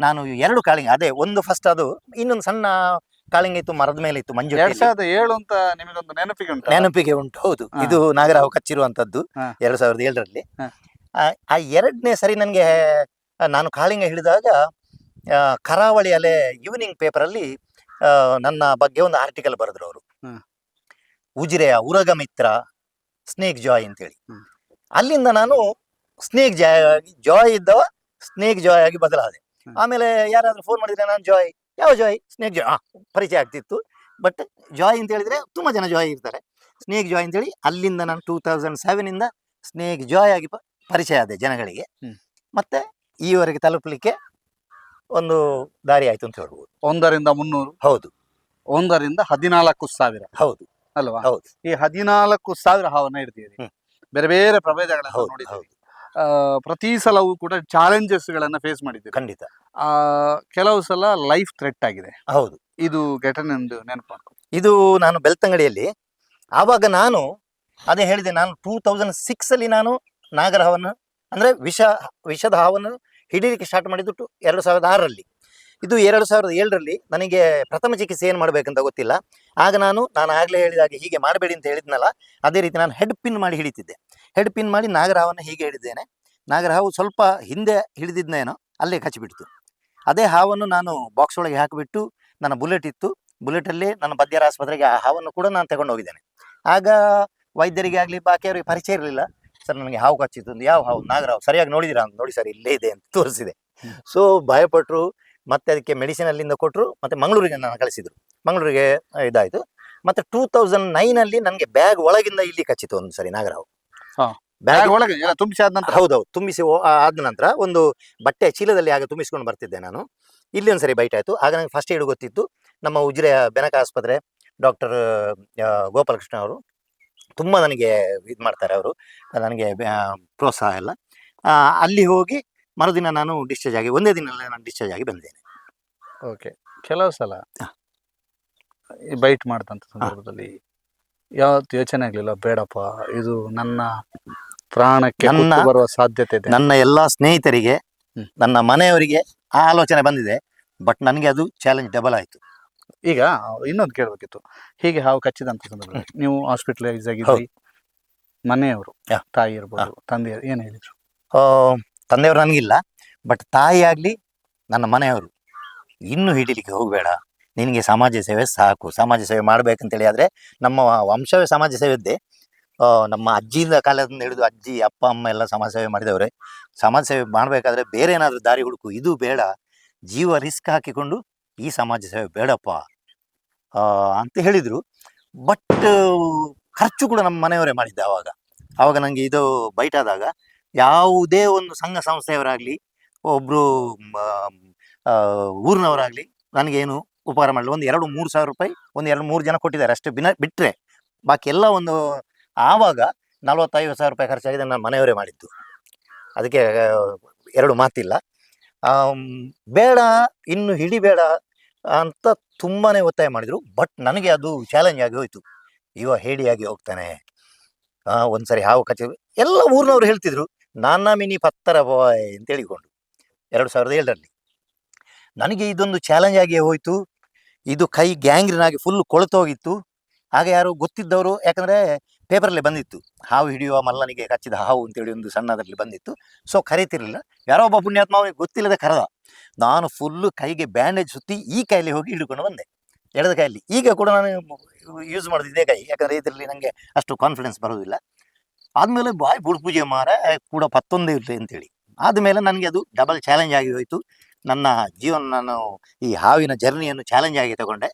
S2: ನಾನು ಎರಡು ಕಾಳಿಂಗ ಅದೇ ಒಂದು ಫಸ್ಟ್ ಅದು ಇನ್ನೊಂದು ಸಣ್ಣ ಕಾಳಿಂಗ ಇತ್ತು ಮರದ ಮೇಲೆ ಇತ್ತು ಮಂಜು
S1: ಎರಡ್ ಸಾವಿರದ ಏಳು ಅಂತ ನಿಮಗೊಂದು ನೆನಪಿಗೆ ಉಂಟು?
S2: ನೆನಪಿಗೆ ಉಂಟು ಹೌದು. ಇದು ನಾಗರಾವ್ ಕಚ್ಚಿರುವಂತದ್ದು ಎರಡು ಸಾವಿರದ ಏಳರಲ್ಲಿ. ಆ ಎರಡನೇ ಸರಿ ನನಗೆ ನಾನು ಕಾಳಿಂಗ ಹಿಡಿದಾಗ ಕರಾವಳಿ ಅಲೆ ಈವ್ನಿಂಗ್ ಪೇಪರಲ್ಲಿ ನನ್ನ ಬಗ್ಗೆ ಒಂದು ಆರ್ಟಿಕಲ್ ಬರೆದ್ರು ಅವರು. ಉಜಿರೆಯ ಉರಗ ಮಿತ್ರ ಸ್ನೇಕ್ ಜಾಯ್ ಅಂತೇಳಿ. ಅಲ್ಲಿಂದ ನಾನು ಸ್ನೇಕ್ ಜಾಯ್ ಆಗಿ ಜಾಯ್ ಇದ್ದವ ಸ್ನೇಕ್ ಜಾಯ್ ಆಗಿ ಬದಲಾದೆ. ಆಮೇಲೆ ಯಾರಾದ್ರೂ ಫೋನ್ ಮಾಡಿದ್ರೆ ನಾನು ಜಾಯ್ ಯಾವ ಜಾಯ್? ಸ್ನೇಕ್ ಜಾಯ್. ಪರಿಚಯ ಆಗ್ತಿತ್ತು. ಬಟ್ ಜಾಯ್ ಅಂತ ಹೇಳಿದ್ರೆ ತುಂಬಾ ಜನ ಜಾಯ್ ಇರ್ತಾರೆ. ಸ್ನೇಕ್ ಜಾಯ್ ಅಂತೇಳಿ ಅಲ್ಲಿಂದ ನಾನು ಟೂ ತೌಸಂಡ್ ಸೆವೆನ್ ಇಂದ ಸ್ನೇಕ್ ಜಾಯ್ ಆಗಿ ಪರಿಚಯ ಆದೆ ಜನಗಳಿಗೆ. ಮತ್ತೆ ಈವರೆಗೆ ತಲುಪಲಿಕ್ಕೆ ಒಂದು ದಾರಿ ಆಯ್ತು ಅಂತ ಹೇಳ್ಬೋದು.
S1: ಒಂದರಿಂದ ಮುನ್ನೂರು.
S2: ಹೌದು.
S1: ಒಂದರಿಂದ ಹದಿನಾಲ್ಕು ಸಾವಿರ.
S2: ಹೌದು.
S1: ಅಲ್ವಾ?
S2: ಹೌದು.
S1: ಈ ಹದಿನಾಲ್ಕು ಸಾವಿರ ಹಾವನ್ನ
S2: ಇಡ್ತೀರಿ
S1: ಬೇರೆ ಬೇರೆ ಪ್ರಭೇದಗಳ
S2: ಹೌದು
S1: ಪ್ರತಿ ಸಲವೂ ಕೂಡ ಚಾಲೆಂಜಸ್ ಗಳನ್ನ ಫೇಸ್ ಮಾಡಿದ್ದೀರಿ.
S2: ಖಂಡಿತ.
S1: ಆ ಕೆಲವು ಸಲ ಲೈಫ್ ಥ್ರೆಟ್ ಆಗಿದೆ.
S2: ಹೌದು.
S1: ಇದು ಘಟನೆ ಒಂದು ನೆನಪು
S2: ಇದು ನಾನು ಬೆಳ್ತಂಗಡಿಯಲ್ಲಿ ಆವಾಗ ನಾನು ಅದೇ ಹೇಳಿದೆ ನಾನು ಟೂ ತೌಸಂಡ್ ಸಿಕ್ಸ್ ಅಲ್ಲಿ ನಾನು ನಾಗರ ಹಾವನ್ನು ಅಂದ್ರೆ ವಿಷ ವಿಷದ ಹಾವನ್ನು ಹಿಡಿಲಿಕ್ಕೆ ಸ್ಟಾರ್ಟ್ ಮಾಡಿದ್ದು ಟು ಎರಡು ಸಾವಿರದ ಆರರಲ್ಲಿ. ಇದು ಎರಡು ಸಾವಿರದ ಏಳರಲ್ಲಿ ನನಗೆ ಪ್ರಥಮ ಚಿಕಿತ್ಸೆ ಏನು ಮಾಡಬೇಕಂತ ಗೊತ್ತಿಲ್ಲ. ಆಗ ನಾನು ನಾನು ಆಗಲೇ ಹೇಳಿದಾಗೆ ಹೀಗೆ ಮಾಡಬೇಡಿ ಅಂತ ಹೇಳಿದ್ನಲ್ಲ, ಅದೇ ರೀತಿ ನಾನು ಹೆಡ್ ಪಿನ್ ಮಾಡಿ ಹಿಡಿತಿದ್ದೆ. ಹೆಡ್ ಪಿನ್ ಮಾಡಿ ನಾಗರಹಾವನ್ನು ಹೀಗೆ ಹಿಡಿದ್ದೇನೆ ನಾಗರಹಾವು ಸ್ವಲ್ಪ ಹಿಂದೆ ಹಿಡಿದಿದ್ನೇನೋ ಅಲ್ಲೇ ಕಚ್ಚಿಬಿಡ್ತು. ಅದೇ ಹಾವನ್ನು ನಾನು ಬಾಕ್ಸ್ ಒಳಗೆ ಹಾಕಿಬಿಟ್ಟು ನನ್ನ ಬುಲೆಟ್ ಇತ್ತು. ಬುಲೆಟಲ್ಲಿ ನನ್ನ ಬದ್ಯರ ಆಸ್ಪತ್ರೆಗೆ ಆ ಹಾವನ್ನು ಕೂಡ ನಾನು ತಗೊಂಡು ಹೋಗಿದ್ದೇನೆ ಆಗ ವೈದ್ಯರಿಗೆ ಆಗಲಿ ಬಾಕಿಯವರಿಗೆ ಪರಿಚಯ ಇರಲಿಲ್ಲ. ಸರ್ ನನಗೆ ಹಾವು ಕಚ್ಚಿತ್ತು. ಒಂದು ಯಾವ ಹಾವು? ನಾಗರಾವ್ ಸರಿಯಾಗಿ ನೋಡಿದಿರಾ? ಅಂತ ನೋಡಿ ಸರ್ ಇಲ್ಲೇ ಇದೆ ಅಂತ ತೋರಿಸಿದೆ. ಸೊ ಭಯಪಟ್ಟರು ಮತ್ತೆ ಅದಕ್ಕೆ ಮೆಡಿಸಿನ್ ಅಲ್ಲಿಂದ ಕೊಟ್ಟರು ಮತ್ತೆ ಮಂಗಳೂರಿಗೆ ನಾನು ಕಳಿಸಿದ್ರು. ಮಂಗಳೂರಿಗೆ ಇದಾಯಿತು. ಮತ್ತೆ ಟೂ ತೌಸಂಡ್ ನೈನಲ್ಲಿ ನನಗೆ ಬ್ಯಾಗ್ ಒಳಗಿಂದ ಇಲ್ಲಿ ಕಚ್ಚಿತ್ತು ಒಂದು ಸರಿ ನಾಗರಾವ್. ಬ್ಯಾಗ್
S1: ಒಳಗೆ ತುಂಬಿಸಿ ಆದ ನಂತರ?
S2: ಹೌದೌದು. ತುಂಬಿಸಿ ಆದ ನಂತರ ಒಂದು ಬಟ್ಟೆ ಚೀಲದಲ್ಲಿ ಆಗ ತುಂಬಿಸ್ಕೊಂಡು ಬರ್ತಿದ್ದೆ ನಾನು. ಇಲ್ಲಿ ಒಂದ್ಸರಿ ಬೈಟ್ ಆಯ್ತು. ಆಗ ನನಗೆ ಫಸ್ಟ್ ಏಡ್ ಗೊತ್ತಿತ್ತು. ನಮ್ಮ ಉಜಿರೆಯ ಬೆನಕ ಆಸ್ಪತ್ರೆ ಡಾಕ್ಟರ್ ಗೋಪಾಲಕೃಷ್ಣ ಅವರು. ತುಂಬ ನನಗೆ ಇದು ಮಾಡ್ತಾರೆ ಅವರು. ನನಗೆ ಪ್ರೋತ್ಸಾಹ ಎಲ್ಲ. ಅಲ್ಲಿ ಹೋಗಿ ಮರುದಿನ ನಾನು ಡಿಸ್ಚಾರ್ಜ್ ಆಗಿ ಒಂದೇ ದಿನ ನಾನು ಡಿಸ್ಚಾರ್ಜ್ ಆಗಿ ಬಂದೇನೆ
S1: ಓಕೆ. ಕೆಲವು ಸಲ
S2: ಹಾ.
S1: ಬೈಟ್ ಮಾಡಿದಂಥ ಸಂದರ್ಭದಲ್ಲಿ ಯಾವತ್ತು ಯೋಚನೆ ಆಗಲಿಲ್ಲ ಬೇಡಪ್ಪ ಇದು ನನ್ನ ಪ್ರಾಣಕ್ಕೆ
S2: ನನ್ನ-
S1: ಬರುವ ಸಾಧ್ಯತೆ ಇದೆ
S2: ನನ್ನ ಎಲ್ಲಾ ಸ್ನೇಹಿತರಿಗೆ. ನನ್ನ ಮನೆಯವರಿಗೆ ಆ ಆಲೋಚನೆ ಬಂದಿದೆ ಬಟ್ ನನಗೆ ಅದು ಚಾಲೆಂಜ್ ಡಬಲ್ ಆಯ್ತು.
S1: ಈಗ ಇನ್ನೊಂದು ಕೇಳಬೇಕಿತ್ತು. ಹೀಗೆ ಹಾವು ಕಚ್ಚಿದಂತ ಸಂದರ್ಭದಲ್ಲಿ ನೀವು ಹಾಸ್ಪಿಟಲೈಸ್ ಆಗಿದ್ರಿ. ಮನೆಯವರು
S2: ಯಾ.
S1: ತಾಯಿ ಇರ್ಬೋದು ತಂದೆ ಏನು ಹೇಳಿದ್ರು?
S2: ಆ, ತಂದೆಯವರು ನನಗಿಲ್ಲ ಬಟ್ ತಾಯಿ ಆಗಲಿ ನನ್ನ ಮನೆಯವರು ಇನ್ನು ಹಿಡಿಲಿಕ್ಕೆ ಹೋಗಬೇಡ. ನಿನಗೆ ಸಮಾಜ ಸೇವೆ ಸಾಕು. ಸಮಾಜ ಸೇವೆ ಮಾಡಬೇಕಂತೇಳಿ ಆದರೆ ನಮ್ಮ ವಂಶವೇ ಸಮಾಜ ಸೇವೆದ್ದೆ ಆ, ನಮ್ಮ ಅಜ್ಜಿಯಿಂದ ಕಾಲದಿಂದ ಹಿಡಿದು ಅಜ್ಜಿ ಅಪ್ಪ ಅಮ್ಮ ಎಲ್ಲ ಸಮಾಜ ಸೇವೆ ಮಾಡಿದವರೇ. ಸಮಾಜ ಸೇವೆ ಮಾಡಬೇಕಾದ್ರೆ ಬೇರೆ ಏನಾದರೂ ದಾರಿ ಹುಡುಕು. ಇದು ಬೇಡ. ಜೀವ ರಿಸ್ಕ್ ಹಾಕಿಕೊಂಡು ಈ ಸಮಾಜ ಸೇವೆ ಬೇಡಪ್ಪ ಅಂತ ಹೇಳಿದರು. ಬಟ್ ಖರ್ಚು ಕೂಡ ನಮ್ಮ ಮನೆಯವರೇ ಮಾಡಿದ್ದೆ ಆವಾಗ ಆವಾಗ ನನಗೆ ಇದು ಬೈಟಾದಾಗ ಯಾವುದೇ ಒಂದು ಸಂಘ ಸಂಸ್ಥೆಯವರಾಗಲಿ, ಒಬ್ರು ಊರಿನವರಾಗಲಿ ನನಗೇನು ಉಪಕಾರ ಮಾಡಲಿ ಒಂದು ಎರಡು ಮೂರು ಸಾವಿರ ರೂಪಾಯಿ, ಒಂದು ಎರಡು ಮೂರು ಜನ ಕೊಟ್ಟಿದ್ದಾರೆ ಅಷ್ಟೇ ಬಿನ ಬಿಟ್ಟರೆ ಬಾಕಿ ಎಲ್ಲ ಒಂದು ಆವಾಗ ನಲವತ್ತೈವತ್ತು ಸಾವಿರ ರೂಪಾಯಿ ಖರ್ಚಾಗಿದೆ ನನ್ನ ಮನೆಯವರೇ ಮಾಡಿದ್ದು. ಅದಕ್ಕೆ ಎರಡು ಮಾತಿಲ್ಲ. ಬೇಡ, ಇನ್ನು ಹಿಡಿಬೇಡ ಅಂತ ತುಂಬಾನೇ ಒತ್ತಾಯ ಮಾಡಿದರು. ಬಟ್ ನನಗೆ ಅದು ಚಾಲೆಂಜ್ ಆಗಿ ಹೋಯಿತು. ಇವ ಹೇಡಿಯಾಗಿ ಹೋಗ್ತಾನೆ. ಒಂದ್ಸರಿ ಹಾವು ಕಚ್ಚಿ ಎಲ್ಲ ಊರಿನವ್ರು ಹೇಳ್ತಿದ್ರು. ನಾನಾ ಮಿನಿ ಪತ್ತರ ಬಾಯ್ ಅಂತ ಹೇಳಿಕೊಂಡು. ಎರಡು ಸಾವಿರದ ಏಳರಲ್ಲಿ. ನನಗೆ ಇದೊಂದು ಚಾಲೆಂಜ್ ಆಗಿ ಹೋಯಿತು. ಇದು ಕೈ ಗ್ಯಾಂಗ್ರಿನಾಗಿ ಫುಲ್ ಕೊಳ್ತೋಗಿತ್ತು. ಆಗ ಯಾರು ಗೊತ್ತಿದ್ದವರು, ಯಾಕಂದ್ರೆ ಪೇಪರಲ್ಲಿ ಬಂದಿತ್ತು. ಹಾವು ಹಿಡಿಯುವ ಮಲ್ಲನಿಗೆ ಕಚ್ಚಿದ ಹಾವು ಅಂತೇಳಿ ಒಂದು ಸಣ್ಣದರಲ್ಲಿ ಬಂದಿತ್ತು. ಸೊ ಕರೀತಿರಲಿಲ್ಲ. ಯಾರೋ ಒಬ್ಬ ಪುಣ್ಯಾತ್ಮ ಅವನಿಗೆ ಗೊತ್ತಿಲ್ಲದೆ ಕರೆದ. ನಾನು ಫುಲ್ಲು ಕೈಗೆ ಬ್ಯಾಂಡೇಜ್ ಸುತ್ತಿ ಈ ಕೈಯಲ್ಲಿ ಹೋಗಿ ಹಿಡ್ಕೊಂಡು ಬಂದೆ. ಎಡದ ಕೈಯಲ್ಲಿ. ಈಗ ಕೂಡ ನಾನು ಯೂಸ್ ಮಾಡೋದು ಕೈ. ಯಾಕಂದ್ರೆ ಇದರಲ್ಲಿ ನನಗೆ ಅಷ್ಟು ಕಾನ್ಫಿಡೆನ್ಸ್ ಬರೋದಿಲ್ಲ. ಆದ್ಮೇಲೆ ಬಾಯ್ ಬುಡ್ ಪೂಜೆ ಮಾರ, ಕೂಡ ಪತ್ತೊಂದೇ ಇರಲಿ ಅಂತೇಳಿ. ಆದ್ಮೇಲೆ ನನಗೆ ಅದು ಡಬಲ್ ಚಾಲೆಂಜ್ ಆಗಿ ಹೋಯಿತು. ನನ್ನ ಜೀವನ ನಾನು ಈ ಹಾವಿನ ಜರ್ನಿಯನ್ನು ಚಾಲೆಂಜ್ ಆಗಿ ತಗೊಂಡೆ.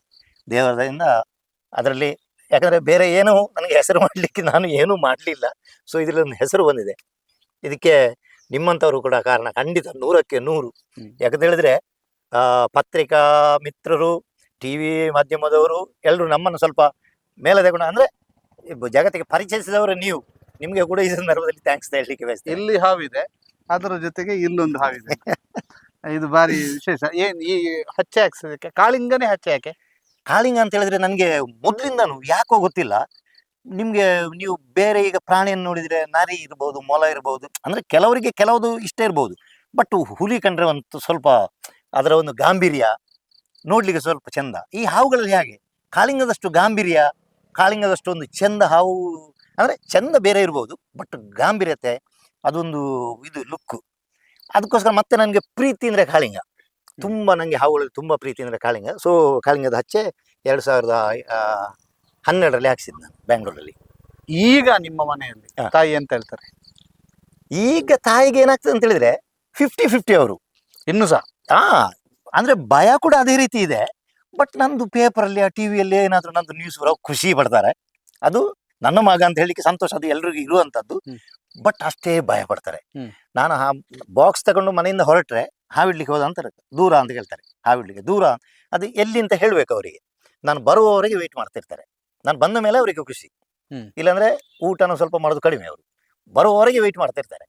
S2: ದೇವರದಿಂದ ಅದರಲ್ಲಿ ಯಾಕಂದ್ರೆ ಬೇರೆ ಏನು ನನಗೆ ಹೆಸರು ಮಾಡಲಿಕ್ಕೆ ನಾನು ಏನೂ ಮಾಡಲಿಲ್ಲ. ಸೊ ಇದರಲ್ಲಿ ಒಂದು ಹೆಸರು ಬಂದಿದೆ. ಇದಕ್ಕೆ ನಿಮ್ಮಂಥವರು ಕೂಡ ಕಾರಣ. ಖಂಡಿತ ನೂರಕ್ಕೆ ನೂರು. ಯಾಕಂತ ಹೇಳಿದ್ರೆ ಆ, ಪತ್ರಿಕಾ ಮಿತ್ರರು ಟಿ ವಿ ಮಾಧ್ಯಮದವರು ಎಲ್ಲರೂ ನಮ್ಮನ್ನು ಸ್ವಲ್ಪ ಮೇಲೆ ತಗೊಂಡು ಅಂದ್ರೆ ಜಗತ್ತಿಗೆ ಪರಿಚಯಿಸಿದವರು ನೀವು. ನಿಮಗೆ ಕೂಡ ಈ ಸಂದರ್ಭದಲ್ಲಿ ಥ್ಯಾಂಕ್ಸ್ ಹೇಳಲಿಕ್ಕೆ ಬಯಸ್ತೀನಿ.
S1: ಇಲ್ಲಿ ಹಾವಿದೆ. ಅದರ ಜೊತೆಗೆ ಇಲ್ಲೊಂದು ಹಾವಿದೆ. ಇದು ಭಾರಿ ವಿಶೇಷ. ಏನು ಈ ಹಚ್ಚೆ ಹಾಕ್ಸೋದಕ್ಕೆ? ಕಾಳಿಂಗನೇ ಹಚ್ಚೆ ಯಾಕೆ?
S2: ಕಾಳಿಂಗ ಅಂತ ಹೇಳಿದ್ರೆ ನನಗೆ ಮೊದ್ಲಿಂದನು ಯಾಕೋ ಗೊತ್ತಿಲ್ಲ. ನಿಮ್ಗೆ ನೀವು ಬೇರೆ ಈಗ ಪ್ರಾಣಿಯನ್ನು ನೋಡಿದ್ರೆ ನಾರಿ ಇರ್ಬೋದು, ಮೊಲ ಇರ್ಬೋದು, ಅಂದ್ರೆ ಕೆಲವರಿಗೆ ಕೆಲವುದು ಇಷ್ಟ ಇರ್ಬೋದು. ಬಟ್ ಹುಲಿ ಕಂಡ್ರೆ ಒಂದು ಸ್ವಲ್ಪ ಅದರ ಒಂದು ಗಾಂಭೀರ್ಯ ನೋಡ್ಲಿಕ್ಕೆ ಸ್ವಲ್ಪ ಚಂದ. ಈ ಹಾವುಗಳಲ್ಲಿ ಹಾಗೆ. ಕಾಳಿಂಗದಷ್ಟು ಗಾಂಭೀರ್ಯ ಕಾಳಿಂಗದಷ್ಟು ಒಂದು ಚಂದ ಹಾವು, ಅಂದ್ರೆ ಚಂದ ಬೇರೆ ಇರ್ಬೋದು, ಬಟ್ ಗಾಂಭೀರ್ಯತೆ ಅದೊಂದು ಇದು ಲುಕ್ ಅದಕ್ಕೋಸ್ಕರ ಮತ್ತೆ ನನಗೆ ಪ್ರೀತಿ ಅಂದ್ರೆ ಕಾಳಿಂಗ ತುಂಬಾ ನನಗೆ ಹಾವುಗಳಲ್ಲಿ ತುಂಬ ಪ್ರೀತಿ ಅಂದರೆ ಕಾಳಿಂಗ. ಸೊ ಕಾಳಿಂಗದ ಹಚ್ಚೆ ಎರಡು ಸಾವಿರದ ಹನ್ನೆರಡರಲ್ಲಿ ಹಾಕ್ಸಿದ್ದು ನಾನು ಬ್ಯಾಂಗ್ಳೂರಲ್ಲಿ.
S1: ಈಗ ನಿಮ್ಮ ಮನೆಯಲ್ಲಿ
S2: ಹಾ.
S1: ತಾಯಿ ಅಂತ ಹೇಳ್ತಾರೆ?
S2: ಈಗ ತಾಯಿಗೆ ಏನಾಗ್ತದೆ ಅಂತ ಹೇಳಿದ್ರೆ ಫಿಫ್ಟಿ ಫಿಫ್ಟಿ ಅವರು.
S1: ಇನ್ನು ಸಹ?
S2: ಆ ಅಂದ್ರೆ ಭಯ ಕೂಡ ಅದೇ ರೀತಿ ಇದೆ. ಬಟ್ ನಂದು ಪೇಪರಲ್ಲಿ ಆ ಟಿವಿಯಲ್ಲಿ ಏನಾದರೂ ನಂದು ನ್ಯೂಸ್ ಬರೋ ಖುಷಿ ಪಡ್ತಾರೆ. ಅದು ನನ್ನ ಮಗ ಅಂತ ಹೇಳಿಕ್ಕೆ ಸಂತೋಷ ಅದು ಎಲ್ರಿಗೂ ಇರುವಂತದ್ದು.
S1: ಹ್ಮ್.
S2: ಬಟ್ ಅಷ್ಟೇ ಭಯ ಪಡ್ತಾರೆ.
S1: ಹ್ಮ್.
S2: ನಾನು ಆ ಬಾಕ್ಸ್ ತಗೊಂಡು ಮನೆಯಿಂದ ಹೊರಟ್ರೆ ಹಾವಿಡ್ಲಿಕ್ಕೆ ಹೋದ ಅಂತಾರೆ ದೂರ ಅಂತ ಹೇಳ್ತಾರೆ ಹಾವಿಡ್ಲಿಕ್ಕೆ ದೂರ ಅದು ಎಲ್ಲಿ ಅಂತ ಹೇಳಬೇಕು ಅವರಿಗೆ. ನಾನು ಬರುವವರೆಗೆ ವೆಯ್ಟ್ ಮಾಡ್ತಿರ್ತಾರೆ. ನಾನು ಬಂದ ಮೇಲೆ ಅವರಿಗೆ ಖುಷಿ.
S1: ಹ್ಮ್.
S2: ಇಲ್ಲಾಂದ್ರೆ ಊಟನೂ ಸ್ವಲ್ಪ ಮಾಡೋದು ಕಡಿಮೆ ಅವರು. ಬರುವವರೆಗೆ ವೆಯ್ಟ್ ಮಾಡ್ತಿರ್ತಾರೆ.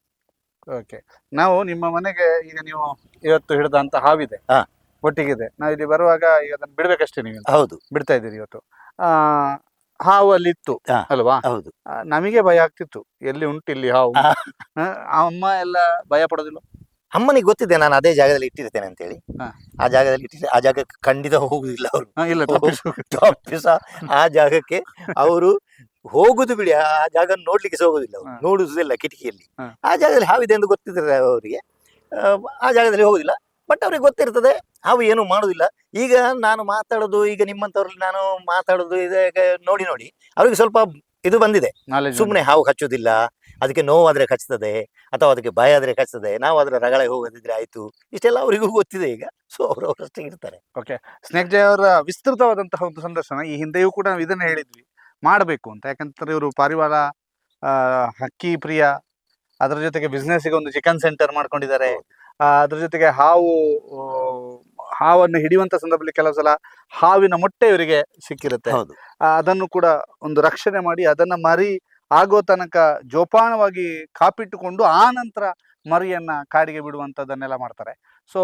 S1: ಓಕೆ ನಾವು ನಿಮ್ಮ ಮನೆಗೆ ಈಗ ನೀವು ಇವತ್ತು ಹಿಡಿದಂತ ಹಾವಿದೆ.
S2: ಹಾ.
S1: ಒಟ್ಟಿಗಿದೆ. ನಾವು ಇಲ್ಲಿ ಬರುವಾಗ ಈಗ ಅದನ್ನು ಬಿಡ್ಬೇಕಷ್ಟೇ ನೀವು
S2: ಹೌದು.
S1: ಬಿಡ್ತಾ ಇದ್ದೀರಿ ಇವತ್ತು. ಆ ಹಾವು ಅಲ್ಲಿ ಇತ್ತು
S2: ಹಾ.
S1: ಅಲ್ವಾ?
S2: ಹೌದು.
S1: ಆ, ನಮಗೆ ಭಯ ಆಗ್ತಿತ್ತು. ಎಲ್ಲಿ ಉಂಟು ಇಲ್ಲಿ ಹಾವು?
S2: ಆ.
S1: ಆ, ಅಮ್ಮ ಎಲ್ಲ ಭಯ ಪಡೋದಿಲ್ಲ
S2: ಅಮ್ಮನಿಗೆ ಗೊತ್ತಿದೆ ನಾನು ಅದೇ ಜಾಗದಲ್ಲಿ ಇಟ್ಟಿರ್ತೇನೆ ಅಂತ ಹೇಳಿ
S1: ಹಾ.
S2: ಆ ಜಾಗದಲ್ಲಿ ಇಟ್ಟಿದ್ರೆ ಆ ಜಾಗಕ್ಕೆ ಖಂಡಿತ ಹೋಗುದಿಲ್ಲ ಅವರು
S1: ಆ, ಇಲ್ಲ ತಪ್ಪಿಸು.
S2: ತಪ್ಪಿಸ ಆ ಜಾಗಕ್ಕೆ ಅವರು ಹೋಗುದು ಬಿಡಿ ಆ ಜಾಗ ನೋಡ್ಲಿಕ್ಕೆ ಸಹ ಹೋಗುದಿಲ್ಲ ಅವ್ರು.
S1: ಹಾ.
S2: ನೋಡುವುದಿಲ್ಲ ಕಿಟಕಿಯಲ್ಲಿ
S1: ಹಾ.
S2: ಆ ಜಾಗದಲ್ಲಿ ಹಾವಿದೆ ಎಂದು ಗೊತ್ತಿದ್ರೆ ಅವರಿಗೆ ಆ, ಜಾಗದಲ್ಲಿ ಹೋಗುದಿಲ್ಲ ಬಟ್ ಅವ್ರಿಗೆ ಗೊತ್ತಿರ್ತದೆ ಹಾವು ಏನು ಮಾಡುದಿಲ್ಲ ಈಗ ನಾನು ಮಾತಾಡೋದು ಈಗ ನಿಮ್ಮಂತವ್ರಲ್ಲಿ ನಾನು ಮಾತಾಡೋದು ಇದೆ ನೋಡಿ ನೋಡಿ ಅವ್ರಿಗೆ ಸ್ವಲ್ಪ ಇದು ಬಂದಿದೆ
S1: Knowledge
S2: ಸುಮ್ಮನೆ ಹಾವು ಕಚ್ಚುವುದಿಲ್ಲ ಅದಕ್ಕೆ ನೋವಾದರೆ ಕಚ್ತದೆ ಅಥವಾ ಅದಕ್ಕೆ ಭಯ ಆದರೆ ಕಚ್ತದೆ ನಾವು ಅದರ ರಗಳೆ ಹೋಗೋದಿದ್ರೆ ಆಯ್ತು ಇಷ್ಟೆಲ್ಲ ಅವರಿಗೂ ಗೊತ್ತಿದೆ ಈಗ. ಸೊ ಅವರು ಅವರಷ್ಟೇ ಇರ್ತಾರೆ.
S1: ಓಕೆ ಸ್ನೇಕ್ ಜೈ ಅವರ ವಿಸ್ತೃತವಾದಂತಹ ಒಂದು ಸಂದರ್ಶನ ಈ ಹಿಂದೆಯೂ ಕೂಡ ನಾವು ಇದನ್ನೇ ಹೇಳಿದ್ವಿ. ಮಾಡಬೇಕು ಅಂತ. ಯಾಕಂತಂದ್ರೆ ಇವರು ಪಾರಿವಾಳ ಆ, ಹಕ್ಕಿ ಪ್ರಿಯ ಅದರ ಜೊತೆಗೆ ಬಿಸ್ನೆಸ್ಗೆ ಒಂದು ಚಿಕನ್ ಸೆಂಟರ್ ಮಾಡ್ಕೊಂಡಿದ್ದಾರೆ. ಅದ್ರ ಜೊತೆಗೆ ಹಾವು ಹಾವನ್ನು ಹಿಡಿಯುವಂತ ಸಂದರ್ಭದಲ್ಲಿ ಕೆಲವು ಸಲ ಹಾವಿನ ಮೊಟ್ಟೆ ಇವರಿಗೆ ಸಿಕ್ಕಿರುತ್ತೆ.
S2: ಹೌದು.
S1: ಅದನ್ನು ಕೂಡ ಒಂದು ರಕ್ಷಣೆ ಮಾಡಿ ಅದನ್ನ ಮರಿ ಆಗೋ ತನಕ ಜೋಪಾನವಾಗಿ ಕಾಪಿಟ್ಟುಕೊಂಡು ಆ ನಂತರ ಮರಿಯನ್ನ ಕಾಡಿಗೆ ಬಿಡುವಂಥದ್ದನ್ನೆಲ್ಲ ಮಾಡ್ತಾರೆ. ಸೊ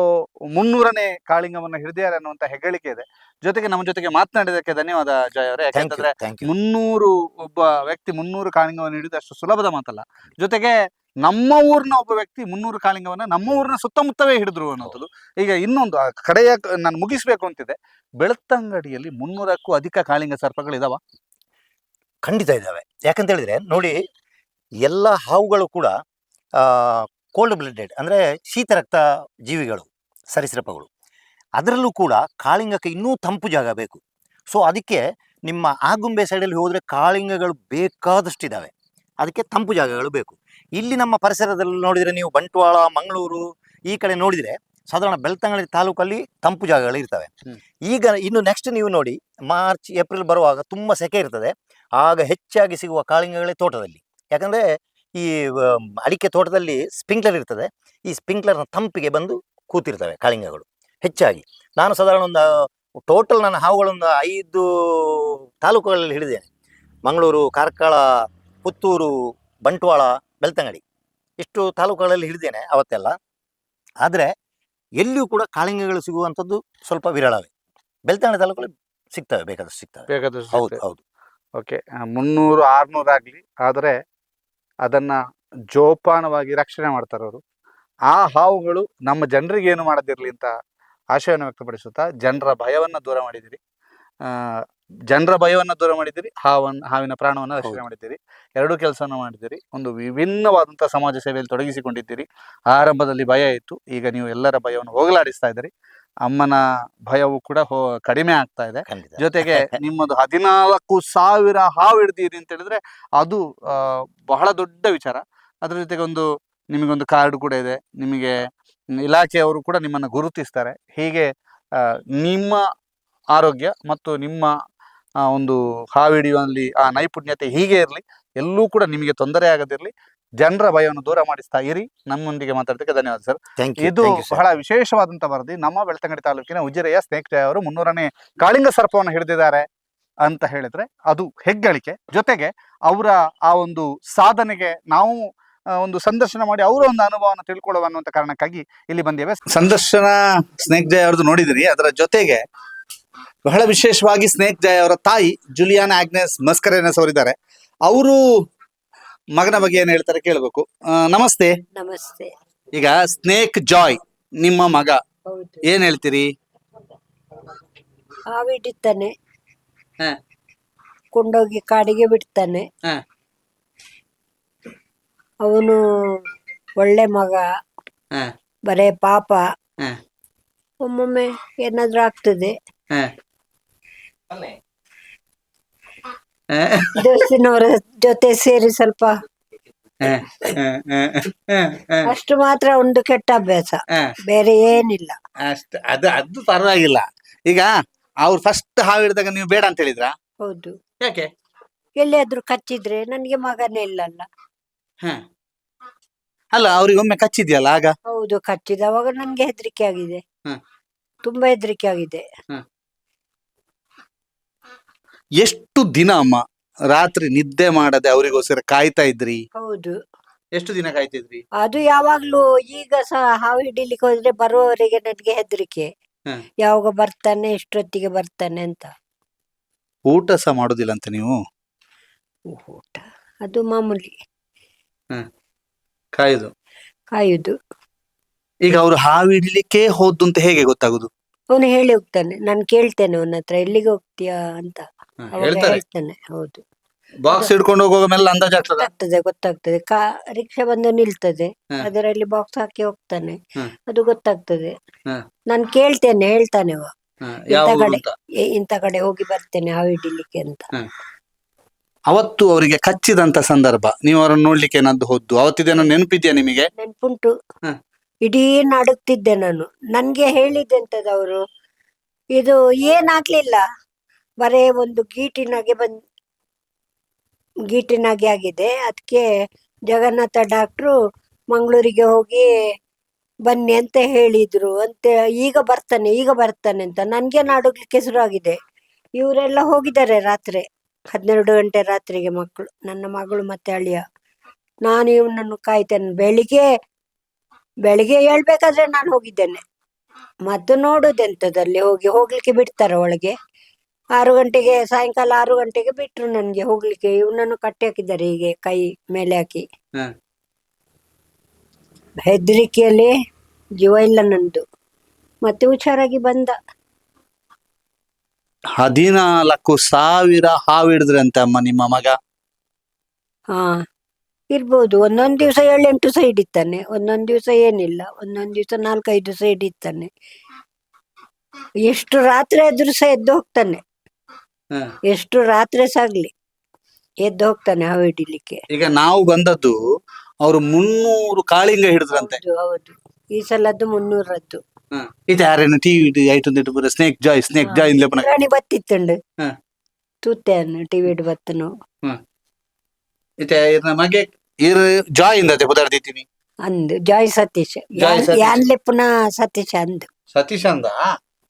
S1: ಮುನ್ನೂರನೇ ಕಾಳಿಂಗವನ್ನ ಹಿಡಿದಾರೆ ಅನ್ನುವಂತ ಹೆಗ್ಗಳಿಕೆ ಇದೆ. ಜೊತೆಗೆ ನಮ್ಮ ಜೊತೆಗೆ ಮಾತನಾಡಿದಕ್ಕೆ ಧನ್ಯವಾದ ಜಯ ಅವರೇ. ಯಾಕಂತಂದ್ರೆ ಮುನ್ನೂರು ಒಬ್ಬ ವ್ಯಕ್ತಿ ಮುನ್ನೂರು ಕಾಳಿಂಗವನ್ನು ಹಿಡಿದು ಅಷ್ಟು ಸುಲಭದ ಮಾತಲ್ಲ. ಜೊತೆಗೆ ನಮ್ಮ ಊರಿನ ಒಬ್ಬ ವ್ಯಕ್ತಿ ಮುನ್ನೂರು ಕಾಳಿಂಗವನ್ನ ನಮ್ಮ ಊರಿನ ಸುತ್ತಮುತ್ತವೇ ಹಿಡಿದ್ರು ಅನ್ನೋದು ಈಗ ಇನ್ನೊಂದು ಕಡೆಯ ನಾನು ಮುಗಿಸ್ಬೇಕು ಅಂತಿದೆ ಬೆಳ್ತಂಗಡಿಯಲ್ಲಿ ಮುನ್ನೂರಕ್ಕೂ ಅಧಿಕ ಕಾಳಿಂಗ ಸರ್ಪಗಳು ಇದಾವ
S2: ಖಂಡಿತ ಇದ್ದಾವೆ. ಯಾಕಂತ ಹೇಳಿದ್ರೆ ನೋಡಿ ಎಲ್ಲ ಹಾವುಗಳು ಕೂಡ ಕೋಲ್ಡ್ ಬ್ಲಡೆಡ್ ಅಂದರೆ ಶೀತರಕ್ತ ಜೀವಿಗಳು ಸರೀಸೃಪಗಳು. ಅದರಲ್ಲೂ ಕೂಡ ಕಾಳಿಂಗಕ್ಕೆ ಇನ್ನೂ ತಂಪು ಜಾಗ ಬೇಕು. ಸೊ ಅದಕ್ಕೆ ನಿಮ್ಮ ಆಗುಂಬೆ ಸೈಡಲ್ಲಿ ಹೋದರೆ ಕಾಳಿಂಗಗಳು ಬೇಕಾದಷ್ಟಿದ್ದಾವೆ ಅದಕ್ಕೆ ತಂಪು ಜಾಗಗಳು ಬೇಕು. ಇಲ್ಲಿ ನಮ್ಮ ಪರಿಸರದಲ್ಲಿ ನೋಡಿದರೆ ನೀವು ಬಂಟ್ವಾಳ ಮಂಗಳೂರು ಈ ಕಡೆ ನೋಡಿದರೆ ಸಾಧಾರಣ ಬೆಳ್ತಂಗಡಿ ತಾಲೂಕಲ್ಲಿ ತಂಪು ಜಾಗಗಳು ಇರ್ತವೆ. ಈಗ ಇನ್ನು ನೆಕ್ಸ್ಟ್ ನೀವು ನೋಡಿ ಮಾರ್ಚ್ ಏಪ್ರಿಲ್ ಬರುವಾಗ ತುಂಬ ಸೆಕೆ ಇರ್ತದೆ. ಆಗ ಹೆಚ್ಚಾಗಿ ಸಿಗುವ ಕಾಳಿಂಗಗಳೇ ತೋಟದಲ್ಲಿ. ಯಾಕಂದರೆ ಈ ಅಡಿಕೆ ತೋಟದಲ್ಲಿ ಸ್ಪ್ರಿಂಕ್ಲರ್ ಇರ್ತದೆ. ಈ ಸ್ಪ್ರಿಂಕ್ಲರ್ನ ತಂಪಿಗೆ ಬಂದು ಕೂತಿರ್ತವೆ ಕಾಳಿಂಗಗಳು ಹೆಚ್ಚಾಗಿ. ನಾನು ಸಾಧಾರಣ ಒಂದು ಟೋಟಲ್ ನನ್ನ ಹಾವುಗಳೊಂದು ಐದು ತಾಲೂಕುಗಳಲ್ಲಿ ಹಿಡಿದೇನೆ. ಮಂಗಳೂರು ಕಾರ್ಕಳ ಪುತ್ತೂರು ಬಂಟ್ವಾಳ ಬೆಳ್ತಂಗಡಿ ಇಷ್ಟು ತಾಲೂಕುಗಳಲ್ಲಿ ಹಿಡಿದೇನೆ ಅವತ್ತೆಲ್ಲ. ಆದರೆ ಎಲ್ಲಿಯೂ ಕೂಡ ಕಾಳಿಂಗಗಳು ಸಿಗುವಂಥದ್ದು ಸ್ವಲ್ಪ ವಿರಳವೇ. ಬೆಳ್ತಂಗಡಿ ತಾಲೂಕಲ್ಲಿ ಸಿಗ್ತವೆ ಬೇಕಾದಷ್ಟು ಸಿಗ್ತವೆ.
S1: ಬೇಕಾದಷ್ಟು
S2: ಹೌದು ಹೌದು.
S1: ಓಕೆ ಮುನ್ನೂರು ಆರ್ನೂರು ಆಗಲಿ ಆದರೆ ಅದನ್ನ ಜೋಪಾನವಾಗಿ ರಕ್ಷಣೆ ಮಾಡ್ತಾರೆ ಅವರು. ಆ ಹಾವುಗಳು ನಮ್ಮ ಜನರಿಗೆ ಏನು ಮಾಡದಿರ್ಲಿ ಅಂತ ಆಶಯವನ್ನು ವ್ಯಕ್ತಪಡಿಸುತ್ತಾ ಜನರ ಭಯವನ್ನ ದೂರ ಮಾಡಿದಿರಿ ಆ ಜನರ ಭಯವನ್ನ ದೂರ ಮಾಡಿದಿರಿ ಹಾವನ್ನ ಹಾವಿನ ಪ್ರಾಣವನ್ನ ರಕ್ಷಣೆ. ಮಾಡಿದ್ದೀರಿ. ಎರಡೂ ಕೆಲಸವನ್ನು ಮಾಡಿದ್ದೀರಿ. ಒಂದು ವಿಭಿನ್ನವಾದಂಥ ಸಮಾಜ ಸೇವೆಯಲ್ಲಿ ತೊಡಗಿಸಿಕೊಂಡಿದ್ದೀರಿ. ಆರಂಭದಲ್ಲಿ ಭಯ ಇತ್ತು. ಈಗ ನೀವು ಎಲ್ಲರ ಭಯವನ್ನು ಹೋಗಲಾಡಿಸ್ತಾ ಇದ್ದೀರಿ. ಅಮ್ಮನ ಭಯವು ಕೂಡ ಹೋ ಕಡಿಮೆ ಆಗ್ತಾ ಇದೆ.
S2: ಖಂಡಿತ.
S1: ಜೊತೆಗೆ ನಿಮ್ಮದು ಹದಿನಾಲ್ಕು ಸಾವಿರ ಹಾವು ಹಿಡ್ದಿರಿ ಅಂತ ಹೇಳಿದ್ರೆ ಅದು ಆ, ಬಹಳ ದೊಡ್ಡ ವಿಚಾರ. ಅದ್ರ ಜೊತೆಗೆ ಒಂದು ನಿಮಗೊಂದು ಕಾರ್ಡ್ ಕೂಡ ಇದೆ. ನಿಮಗೆ ಇಲಾಖೆಯವರು ಕೂಡ ನಿಮ್ಮನ್ನು ಗುರುತಿಸ್ತಾರೆ. ಹೀಗೆ ಆ, ನಿಮ್ಮ ಆರೋಗ್ಯ ಮತ್ತು ನಿಮ್ಮ ಆ, ಒಂದು ಹಾವು ಹಿಡಿಯುವಲ್ಲಿ ಆ ನೈಪುಣ್ಯತೆ ಹೀಗೆ ಇರಲಿ ಎಲ್ಲೂ ಕೂಡ ನಿಮಗೆ ತೊಂದರೆ ಆಗದಿರಲಿ. ಜನರ ಭಯವನ್ನು ದೂರ ಮಾಡಿಸ್ತಾ ಇರಿ. ನಮ್ಮೊಂದಿಗೆ ಮಾತಾಡೋದಕ್ಕೆ ಧನ್ಯವಾದ ಸರ್.
S2: ಥ್ಯಾಂಕ್ ಯು
S1: ಇದು ಬಹಳ ವಿಶೇಷವಾದಂತ ವರದಿ. ನಮ್ಮ ಬೆಳ್ತಂಗಡಿ ತಾಲೂಕಿನ ಉಜಿರೆಯ ಸ್ನೇಕ್ ಜಯ ಅವರು ಮುನ್ನೂರನೇ ಕಾಳಿಂಗ ಸರ್ಪವನ್ನು ಹಿಡಿದಿದ್ದಾರೆ ಅಂತ ಹೇಳಿದ್ರೆ ಅದು ಹೆಗ್ಗಳಿಕೆ. ಜೊತೆಗೆ ಅವರ ಆ ಒಂದು ಸಾಧನೆಗೆ ನಾವು ಒಂದು ಸಂದರ್ಶನ ಮಾಡಿ ಅವರ ಒಂದು ಅನುಭವವನ್ನು ತಿಳ್ಕೊಳ್ಳುವ ಅನ್ನುವಂತ ಕಾರಣಕ್ಕಾಗಿ ಇಲ್ಲಿ ಬಂದಿವೆ ಸಂದರ್ಶನ ಸ್ನೇಕ್ ಜಯ ಅವ್ರದ್ದು ನೋಡಿದಿರಿ. ಅದರ ಜೊತೆಗೆ ಬಹಳ ವಿಶೇಷವಾಗಿ ಸ್ನೇಕ್ ಜಯ ಅವರ ತಾಯಿ ಜುಲಿಯಾನ್ ಆಗ್ನೆಸ್ ಮಸ್ಕರೇನಸ್ ಅವರಿದ್ದಾರೆ. ಅವರು ಮಗನ ಬಗ್ಗೆ ಏನ್ ಹೇಳ್ತಾರೆ ಕೇಳಬೇಕು. ನಮಸ್ತೆ.
S3: ನಮಸ್ತೆ.
S1: ಈಗ ಸ್ನೇಕ್ ಜಾಯ್ ನಿಮ್ಮ ಮಗ.
S3: ಹೌದು.
S1: ಏನ್ ಹೇಳ್ತೀರಿ?
S3: ಹಾವಿಡಿತಾನೆ.
S1: ಹ.
S3: ಕೊಂಡೋಗಿ ಕಾಡಿಗೆ ಬಿಡ್ತಾನೆ.
S1: ಹ.
S3: ಅವನು ಒಳ್ಳೆ ಮಗ.
S1: ಹ.
S3: ಬರೇ ಪಾಪ.
S1: ಹ.
S3: ಒಮ್ಮೊಮ್ಮೆ ಏನಾದ್ರೂ ಆಗ್ತದೆ. ದೋಸ್ತಿನವರ ಜೊತೆ ಸೇರಿ ಸ್ವಲ್ಪ. ಅಷ್ಟು ಮಾತ್ರ ಒಂದು ಕೆಟ್ಟ ಅಭ್ಯಾಸ. ಬೇರೆ ಏನಿಲ್ಲ.
S1: ಅಷ್ಟ ಅದು ಅದು ಪರವಾಗಿಲ್ಲ. ಈಗ ಅವ್ರು ಫಸ್ಟ್ ಹಾವು ಹಿಡಿದಾಗ ನೀವು ಬೇಡ ಅಂತ ಹೇಳಿದ್ರ?
S3: ಹೌದು.
S1: ಯಾಕೆ?
S3: ಎಲ್ಲಿಯಾದ್ರೂ ಕಚ್ಚಿದ್ರೆ ನನಗೆ ಮಗನೇ ಇಲ್ಲಲ್ಲ.
S1: ಅಲ್ಲ ಅವ್ರಿಗೆ ಒಮ್ಮೆ ಕಚ್ಚಿದ್ಯಲ್ಲ ಆಗ?
S3: ಹೌದು ಕಚ್ಚಿದವಾಗ ನನ್ಗೆ ಹೆದರಿಕೆ ಆಗಿದೆ.
S1: ಹ.
S3: ತುಂಬಾ ಹೆದರಿಕೆ ಆಗಿದೆ.
S1: ಎಷ್ಟು ದಿನ ಅಮ್ಮ ರಾತ್ರಿ ನಿದ್ದೆ ಮಾಡದೆ ಅವರಿಗೋಸ್ಕರ ಕಾಯ್ತಾ ಇದ್ರಿ?
S3: ಹೌದು.
S1: ಎಷ್ಟು ದಿನ ಕಾಯ್ತಿದ್ರಿ?
S3: ಅದು ಯಾವಾಗ್ಲೂ ಈಗ ಸಹ ಹಾವು ಹಿಡಿಲಿಕ್ಕೆ ಹೋದ್ರೆ ಬರುವವರಿಗೆ ನನಗೆ ಹೆದರಿಕೆ.
S1: ಹ.
S3: ಯಾವಾಗ ಬರ್ತಾನೆ ಎಷ್ಟೊತ್ತಿಗೆ ಬರ್ತಾನೆ ಅಂತ.
S1: ಊಟ ಸಹ ಮಾಡುದಿಲ್ಲ ಅಂತ ನೀವು
S3: ಊಟ. ಅದು ಮಾಮೂಲಿ.
S1: ಕಾಯುದು.
S3: ಕಾಯುದು.
S1: ಈಗ ಅವರು ಹಾವು ಹಿಡಿಲಿಕ್ಕೆ ಹೋದ್ದು ಅಂತ ಹೇಗೆ ಗೊತ್ತಾಗುದು?
S3: ಅವನು ಹೇಳಿ ಹೋಗ್ತಾನೆ. ನಾನು ಕೇಳ್ತೇನೆ ಅವನ ಹತ್ರ ಎಲ್ಲಿಗೆ ಹೋಗ್ತೀಯಾ ಅಂತ. ಹೇಳ್ತಾನೆ ಹೌದು.
S1: ಬಾಕ್ಸ್ ಹಿಡ್ಕೊಂಡು ಹೋಗುವಾಗ ಮೇಲೆ ಅಂದಾಜ್ ಆಗ್ತದೆ?
S3: ಗೊತ್ತಾಗ್ತದೆ ಗೊತ್ತಾಗ್ತದೆ. ಕಾ ರಿಕ್ಷಾ ಬಂದು ನಿಲ್ತದೆ. ಅದರಲ್ಲಿ ಬಾಕ್ಸ್ ಹಾಕಿ ಹೋಗ್ತಾನೆ. ಅದು ಗೊತ್ತಾಗ್ತದೆ. ನಾನು ಕೇಳ್ತೇನೆ ಹೇಳ್ತಾನೆ ಅವ ಇಂಥ ಕಡೆ ಇಂಥ ಕಡೆ ಹೋಗಿ ಬರ್ತೇನೆ ಹಾವು ಹಿಡಿಲಿಕ್ಕೆ ಅಂತ.
S1: ಅವತ್ತು ಅವರಿಗೆ ಕಚ್ಚಿದಂತ ಸಂದರ್ಭ ನೀವು ಅವರನ್ನು ನೋಡ್ಲಿಕ್ಕೆ ಏನಾದ್ರು ಹೋದ್ದು? ಅವತ್ತಿದೇನೋ ನೆನಪಿದ್ಯಾ ನಿಮಗೆ?
S3: ನೆನ್ಪುಂಟು. ಇಡೀ ನಾಡುತ್ತಿದ್ದೆ ನಾನು. ನನ್ಗೆ ಹೇಳಿದ್ದೆ ಅವರು ಇದು ಏನಾಗ್ಲಿಲ್ಲ. ಬರೇ ಒಂದು ಗೀಟಿನಾಗೆ ಬಂದ್, ಗೀಟಿನಾಗೆ ಆಗಿದೆ. ಅದಕ್ಕೆ ಜಗನ್ನಾಥ ಡಾಕ್ಟ್ರು ಮಂಗಳೂರಿಗೆ ಹೋಗಿ ಬನ್ನಿ ಅಂತ ಹೇಳಿದ್ರು. ಅಂತ ಈಗ ಬರ್ತಾನೆ ಈಗ ಬರ್ತಾನೆ ಅಂತ. ನನಗೆ ನಾಡೋಗ್ಲಿಕ್ಕೆ ಆಗಿದೆ. ಇವರೆಲ್ಲ ಹೋಗಿದ್ದಾರೆ ರಾತ್ರಿ ಹನ್ನೆರಡು ಗಂಟೆ ರಾತ್ರಿಗೆ ಮಕ್ಕಳು, ನನ್ನ ಮಗಳು ಮತ್ತೆ ಅಳಿಯ. ನಾನು ಇವನನ್ನು ಕಾಯ್ತೇನೆ. ಬೆಳಿಗ್ಗೆ ಬೆಳಿಗ್ಗೆ ಹೇಳ್ಬೇಕಾದ್ರೆ ನಾನು ಹೋಗಿದ್ದೇನೆ. ಮತ್ತು ನೋಡುದೆಂತದಲ್ಲಿ ಹೋಗಿ, ಹೋಗ್ಲಿಕ್ಕೆ ಬಿಡ್ತಾರೆ ಒಳಗೆ. ಆರು ಗಂಟೆಗೆ ಸಾಯಂಕಾಲ ಆರು ಗಂಟೆಗೆ ಬಿಟ್ರು ನನ್ಗೆ ಹೋಗ್ಲಿಕ್ಕೆ. ಇವನನ್ನು ಕಟ್ಟಿ ಹಾಕಿದ್ದಾರೆ ಹೀಗೆ ಕೈ ಮೇಲೆ ಹಾಕಿ. ಹೆದರಿಕೆಯಲ್ಲಿ ಜೀವ ಇಲ್ಲ ನಂದು. ಮತ್ತೆ ಹುಷಾರಾಗಿ ಬಂದ.
S1: ಹದಿನಾಲ್ಕು ಸಾವಿರ ಹಾವು ಹಿಡಿದ್ರಂತೆ ಅಮ್ಮ ನಿಮ್ಮ ಮಗ.
S3: ಹಾ ಇರ್ಬೋದು. ಒಂದೊಂದ್ ದಿವಸ ಏಳೆಂಟು ಸಹ ಹಿಡಿತಾನೆ ಒಂದೊಂದ್ ದಿವಸ ಏನಿಲ್ಲ. ಒಂದೊಂದ್ ದಿವಸ ನಾಲ್ಕೈದು ಸಹ ಹಿಡಿತಾನೆ ಎಷ್ಟು ರಾತ್ರಿ ಆದ್ರೂ ಸಹ ಎದ್ದು ಹೋಗ್ತಾನೆ. ಎಷ್ಟು ರಾತ್ರಿ ಸಾಗ್ಲಿ? ಎದ್ದು ಹೋಗ್ತಾನೆ ಹಾವು ಹಿಡಿಲಿಕ್ಕೆ.
S1: ಈಗ ನಾವು ಬಂದದ್ದು ಅವರು ಮುನ್ನೂರು ಕಾಳಿಂಗ ಹಿಡಿದ್ರಂತೆ.
S3: ಹೌದು ಹೌದು. ಈ ಸಲದ್ದು ಮುನ್ನೂರದ್ದು.
S1: ಇದು ಯಾರೇನು ಟಿವಿ ಐಟು ಪೂರ ಸ್ನೇಕ್ ಜಾಯ್ ಸ್ನೇಕ್ ಜಾಯ್ ಇಲ್ಲ ಪುನಃ
S3: ರಾಣಿ ಬತ್ತಿತ್ತುಂಡು.
S1: ಹ.
S3: ಟಿವಿ ಟಿವಿ ಬತ್ತನು.
S1: ಇತ್ತೆ ಇರ್ನ ಮಗೆ ಇರ್ ಜಾಯ್ ಇಂದತೆ ಪುದಾರ್ದಿತ್ತೀನಿ
S3: ಅಂದು ಜಾಯ್ ಸತೀಶ್.
S1: ಜಾಯ್ ಸತೀಶ್.
S3: ಯಾನ್ಲೆ ಪುನಃ ಸತೀಶ್ ಅಂದು.
S1: ಸತೀಶ್ ಅಂದ?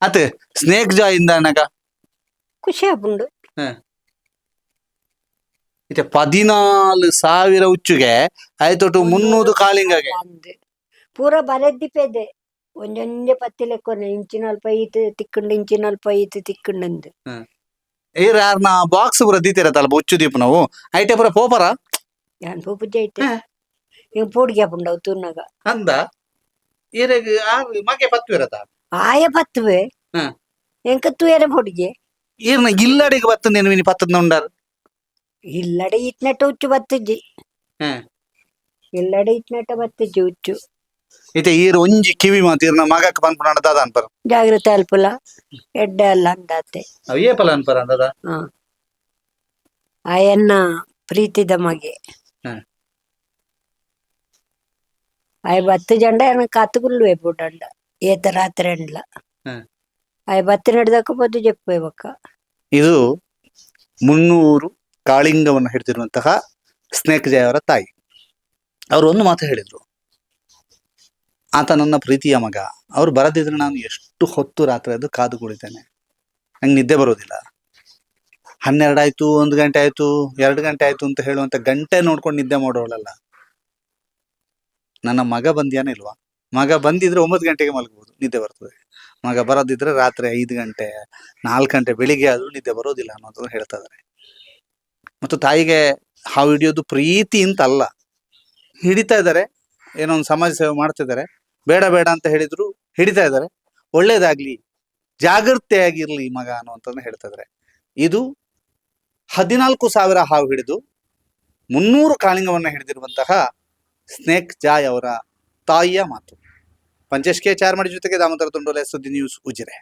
S1: ಅತ್ತೆ ಸ್ನೇಕ್ ಜಾಯ್ ಇಂದ ಅನಗ
S3: ಖುಷಿ ಆಪುಂಡು
S1: ಇತ್ತೆ ಪದಿನಾಲು ಸಾವಿರ ಉಚ್ಚುಗೆ ಆಯ್ತೊಟ್ಟು ಮುನ್ನೂರು ಕಾಳಿಂಗಗೆ
S3: ಅಂದು ಪೂರ ಬರೆದ್ದಿಪ್ಪೆದೆ ಒಂಜೊಂಜೆ ಪತ್ತಿಲೆಕ್ಕೊನೆ ಇಂಚಿನಲ್ಪ ಈತು ತಿಕ್ಕುಂಡು ಇಂಚಿನಲ್ಪ ಈತು ತಿಕ್ಕುಂಡಂದು
S1: ಇರ್ ಯಾರನ್ನ ಬಾಕ್ಸ್ ಪೂರ ದೀತಿರತ್ತಲ್ಲ ಉಚ್ಚು ದೀಪ ನಾವು ಐಟೆ ಪೂರ ಪೋಪರ
S3: ಯಾನ್ ಪೂಪುಜ ಐತೆ
S1: ಹ.
S3: ಹಿಂಗ್ ಪೂಡ್ಗೆ ಆಪುಂಡವು ತೂನಗ
S1: ಅಂದ ಇರಗ್ ಮಗೆ ಪತ್ತು ಇರತ್ತ
S3: ಆಯ ಪತ್ತುವೆ
S1: ಹ.
S3: ಎಂಕ ತೂಯರೆ ಪೊಡಿಗೆ
S1: ಇರ್ನ ಇಲ್ಲಡೆಗೆ ಬತ್ತು ನೆನವಿನಿ ಪತ್ತದ ಉಂಡಾರ
S3: ಇಲ್ಲಡೆ ಇಟ್ನೆಟ್ಟ ಉಚ್ಚು ಬತ್ತಿಜ್ಜಿ. ಇಲ್ಲಡೆ ಇಟ್ನೆಟ್ಟ ಬತ್ತಿಜ್ಜಿ ಉಚ್ಚು
S1: ಇತ್ತೆ ಈರ್ ಒಂಜಿ ಕಿವಿ ಮಾತು ಇರ್ನ ಮಗಕ್ಕೆ ಬಂದ್ಬಿಡ ದಾದ ಅನ್ಪರ.
S3: ಜಾಗ್ರತೆ ಅಲ್ಪುಲ. ಎಡ್ಡೆ ಅಲ್ಲ ಅಂದಾತೆ.
S1: ಅವೇ ಫಲ ಅನ್ಪರ ಅಂದದ?
S3: ಆಯನ್ನ ಪ್ರೀತಿದ ಮಗೆ. ಆಯ ಬತ್ತು ಜಂಡ ಏನ ಕತ್ತುಗುಲ್ವೇ ಬುಡಂಡ. ಏತ ರಾತ್ರಿ ಅಂಡ್ಲ ಬತ್ತು ನಡೆದಕ್ಕ ಬದ್ದು ಜಕ್ಕ
S1: ಇದು ಮುನ್ನೂರು ಕಾಳಿಂಗವನ್ನು ಹಿಡಿದಿರುವಂತಹ ಸ್ನೇಕ್ ಜಯ ಅವರ ತಾಯಿ. ಅವರು ಒಂದು ಮಾತು ಹೇಳಿದ್ರು. ಆತ ನನ್ನ ಪ್ರೀತಿಯ ಮಗ. ಅವ್ರು ಬರದಿದ್ರೆ ನಾನು ಎಷ್ಟು ಹೊತ್ತು ರಾತ್ರಿ ಅದು ಕಾದು ಕುಳಿತೇನೆ. ನಂಗೆ ನಿದ್ದೆ ಬರೋದಿಲ್ಲ ಹನ್ನೆರಡಾಯ್ತು ಒಂದು ಗಂಟೆ ಆಯ್ತು, ಎರಡು ಗಂಟೆ ಆಯ್ತು ಅಂತ ಹೇಳುವಂತ ಗಂಟೆ ನೋಡ್ಕೊಂಡು ನಿದ್ದೆ ಮಾಡೋಳಲ್ಲ ನನ್ನ ಮಗ ಬಂದ್ಯಾನೇ ಇಲ್ವಾ? ಮಗ ಬಂದಿದ್ರೆ ಒಂಬತ್ತು ಗಂಟೆಗೆ ಮಲಗಬಹುದು ನಿದ್ದೆ ಬರ್ತದೆ. ಮಗ ಬರೋದಿದ್ರೆ ರಾತ್ರಿ ಐದು ಗಂಟೆ, ನಾಲ್ಕು ಗಂಟೆ ಬೆಳಿಗ್ಗೆ ಆದ್ರೂ ನಿದ್ದೆ ಬರೋದಿಲ್ಲ ಅನ್ನೋದನ್ನು ಹೇಳ್ತಾ ಇದ್ದಾರೆ ಮತ್ತು ತಾಯಿಗೆ ಹಾವು ಹಿಡಿಯೋದು ಪ್ರೀತಿ ಅಂತ ಅಲ್ಲ. ಹಿಡಿತಾ ಇದ್ದಾರೆ ಏನೋ ಒಂದು ಸಮಾಜ ಸೇವೆ ಮಾಡ್ತಿದ್ದಾರೆ ಬೇಡ ಬೇಡ ಅಂತ ಹೇಳಿದ್ರು ಹಿಡಿತಾ ಇದ್ದಾರೆ ಒಳ್ಳೇದಾಗ್ಲಿ ಜಾಗೃತೆಯಾಗಿರ್ಲಿ ಮಗ ಅನ್ನುವಂಥದ್ದನ್ನ ಹೇಳ್ತಾ ಇದ್ದಾರೆ ಇದು ಹದಿನಾಲ್ಕು ಸಾವಿರ ಹಾವು ಹಿಡಿದು ಮುನ್ನೂರು ಕಾಳಿಂಗವನ್ನು ಹಿಡಿದಿರುವಂತಹ ಸ್ನೇಕ್ ಜಾಯ್ ಅವರ ತಾಯಿಯ ಮಾತು. ಪಂಚೇಶ್ ಕೆ ಚಾರ್ಮಡಿ ಜೊತೆಗೆ ದಾಮೋದರ ತುಂಡೋಲೆ ಸುದ್ದಿ ನ್ಯೂಸ್ ಉಜಿರೆ.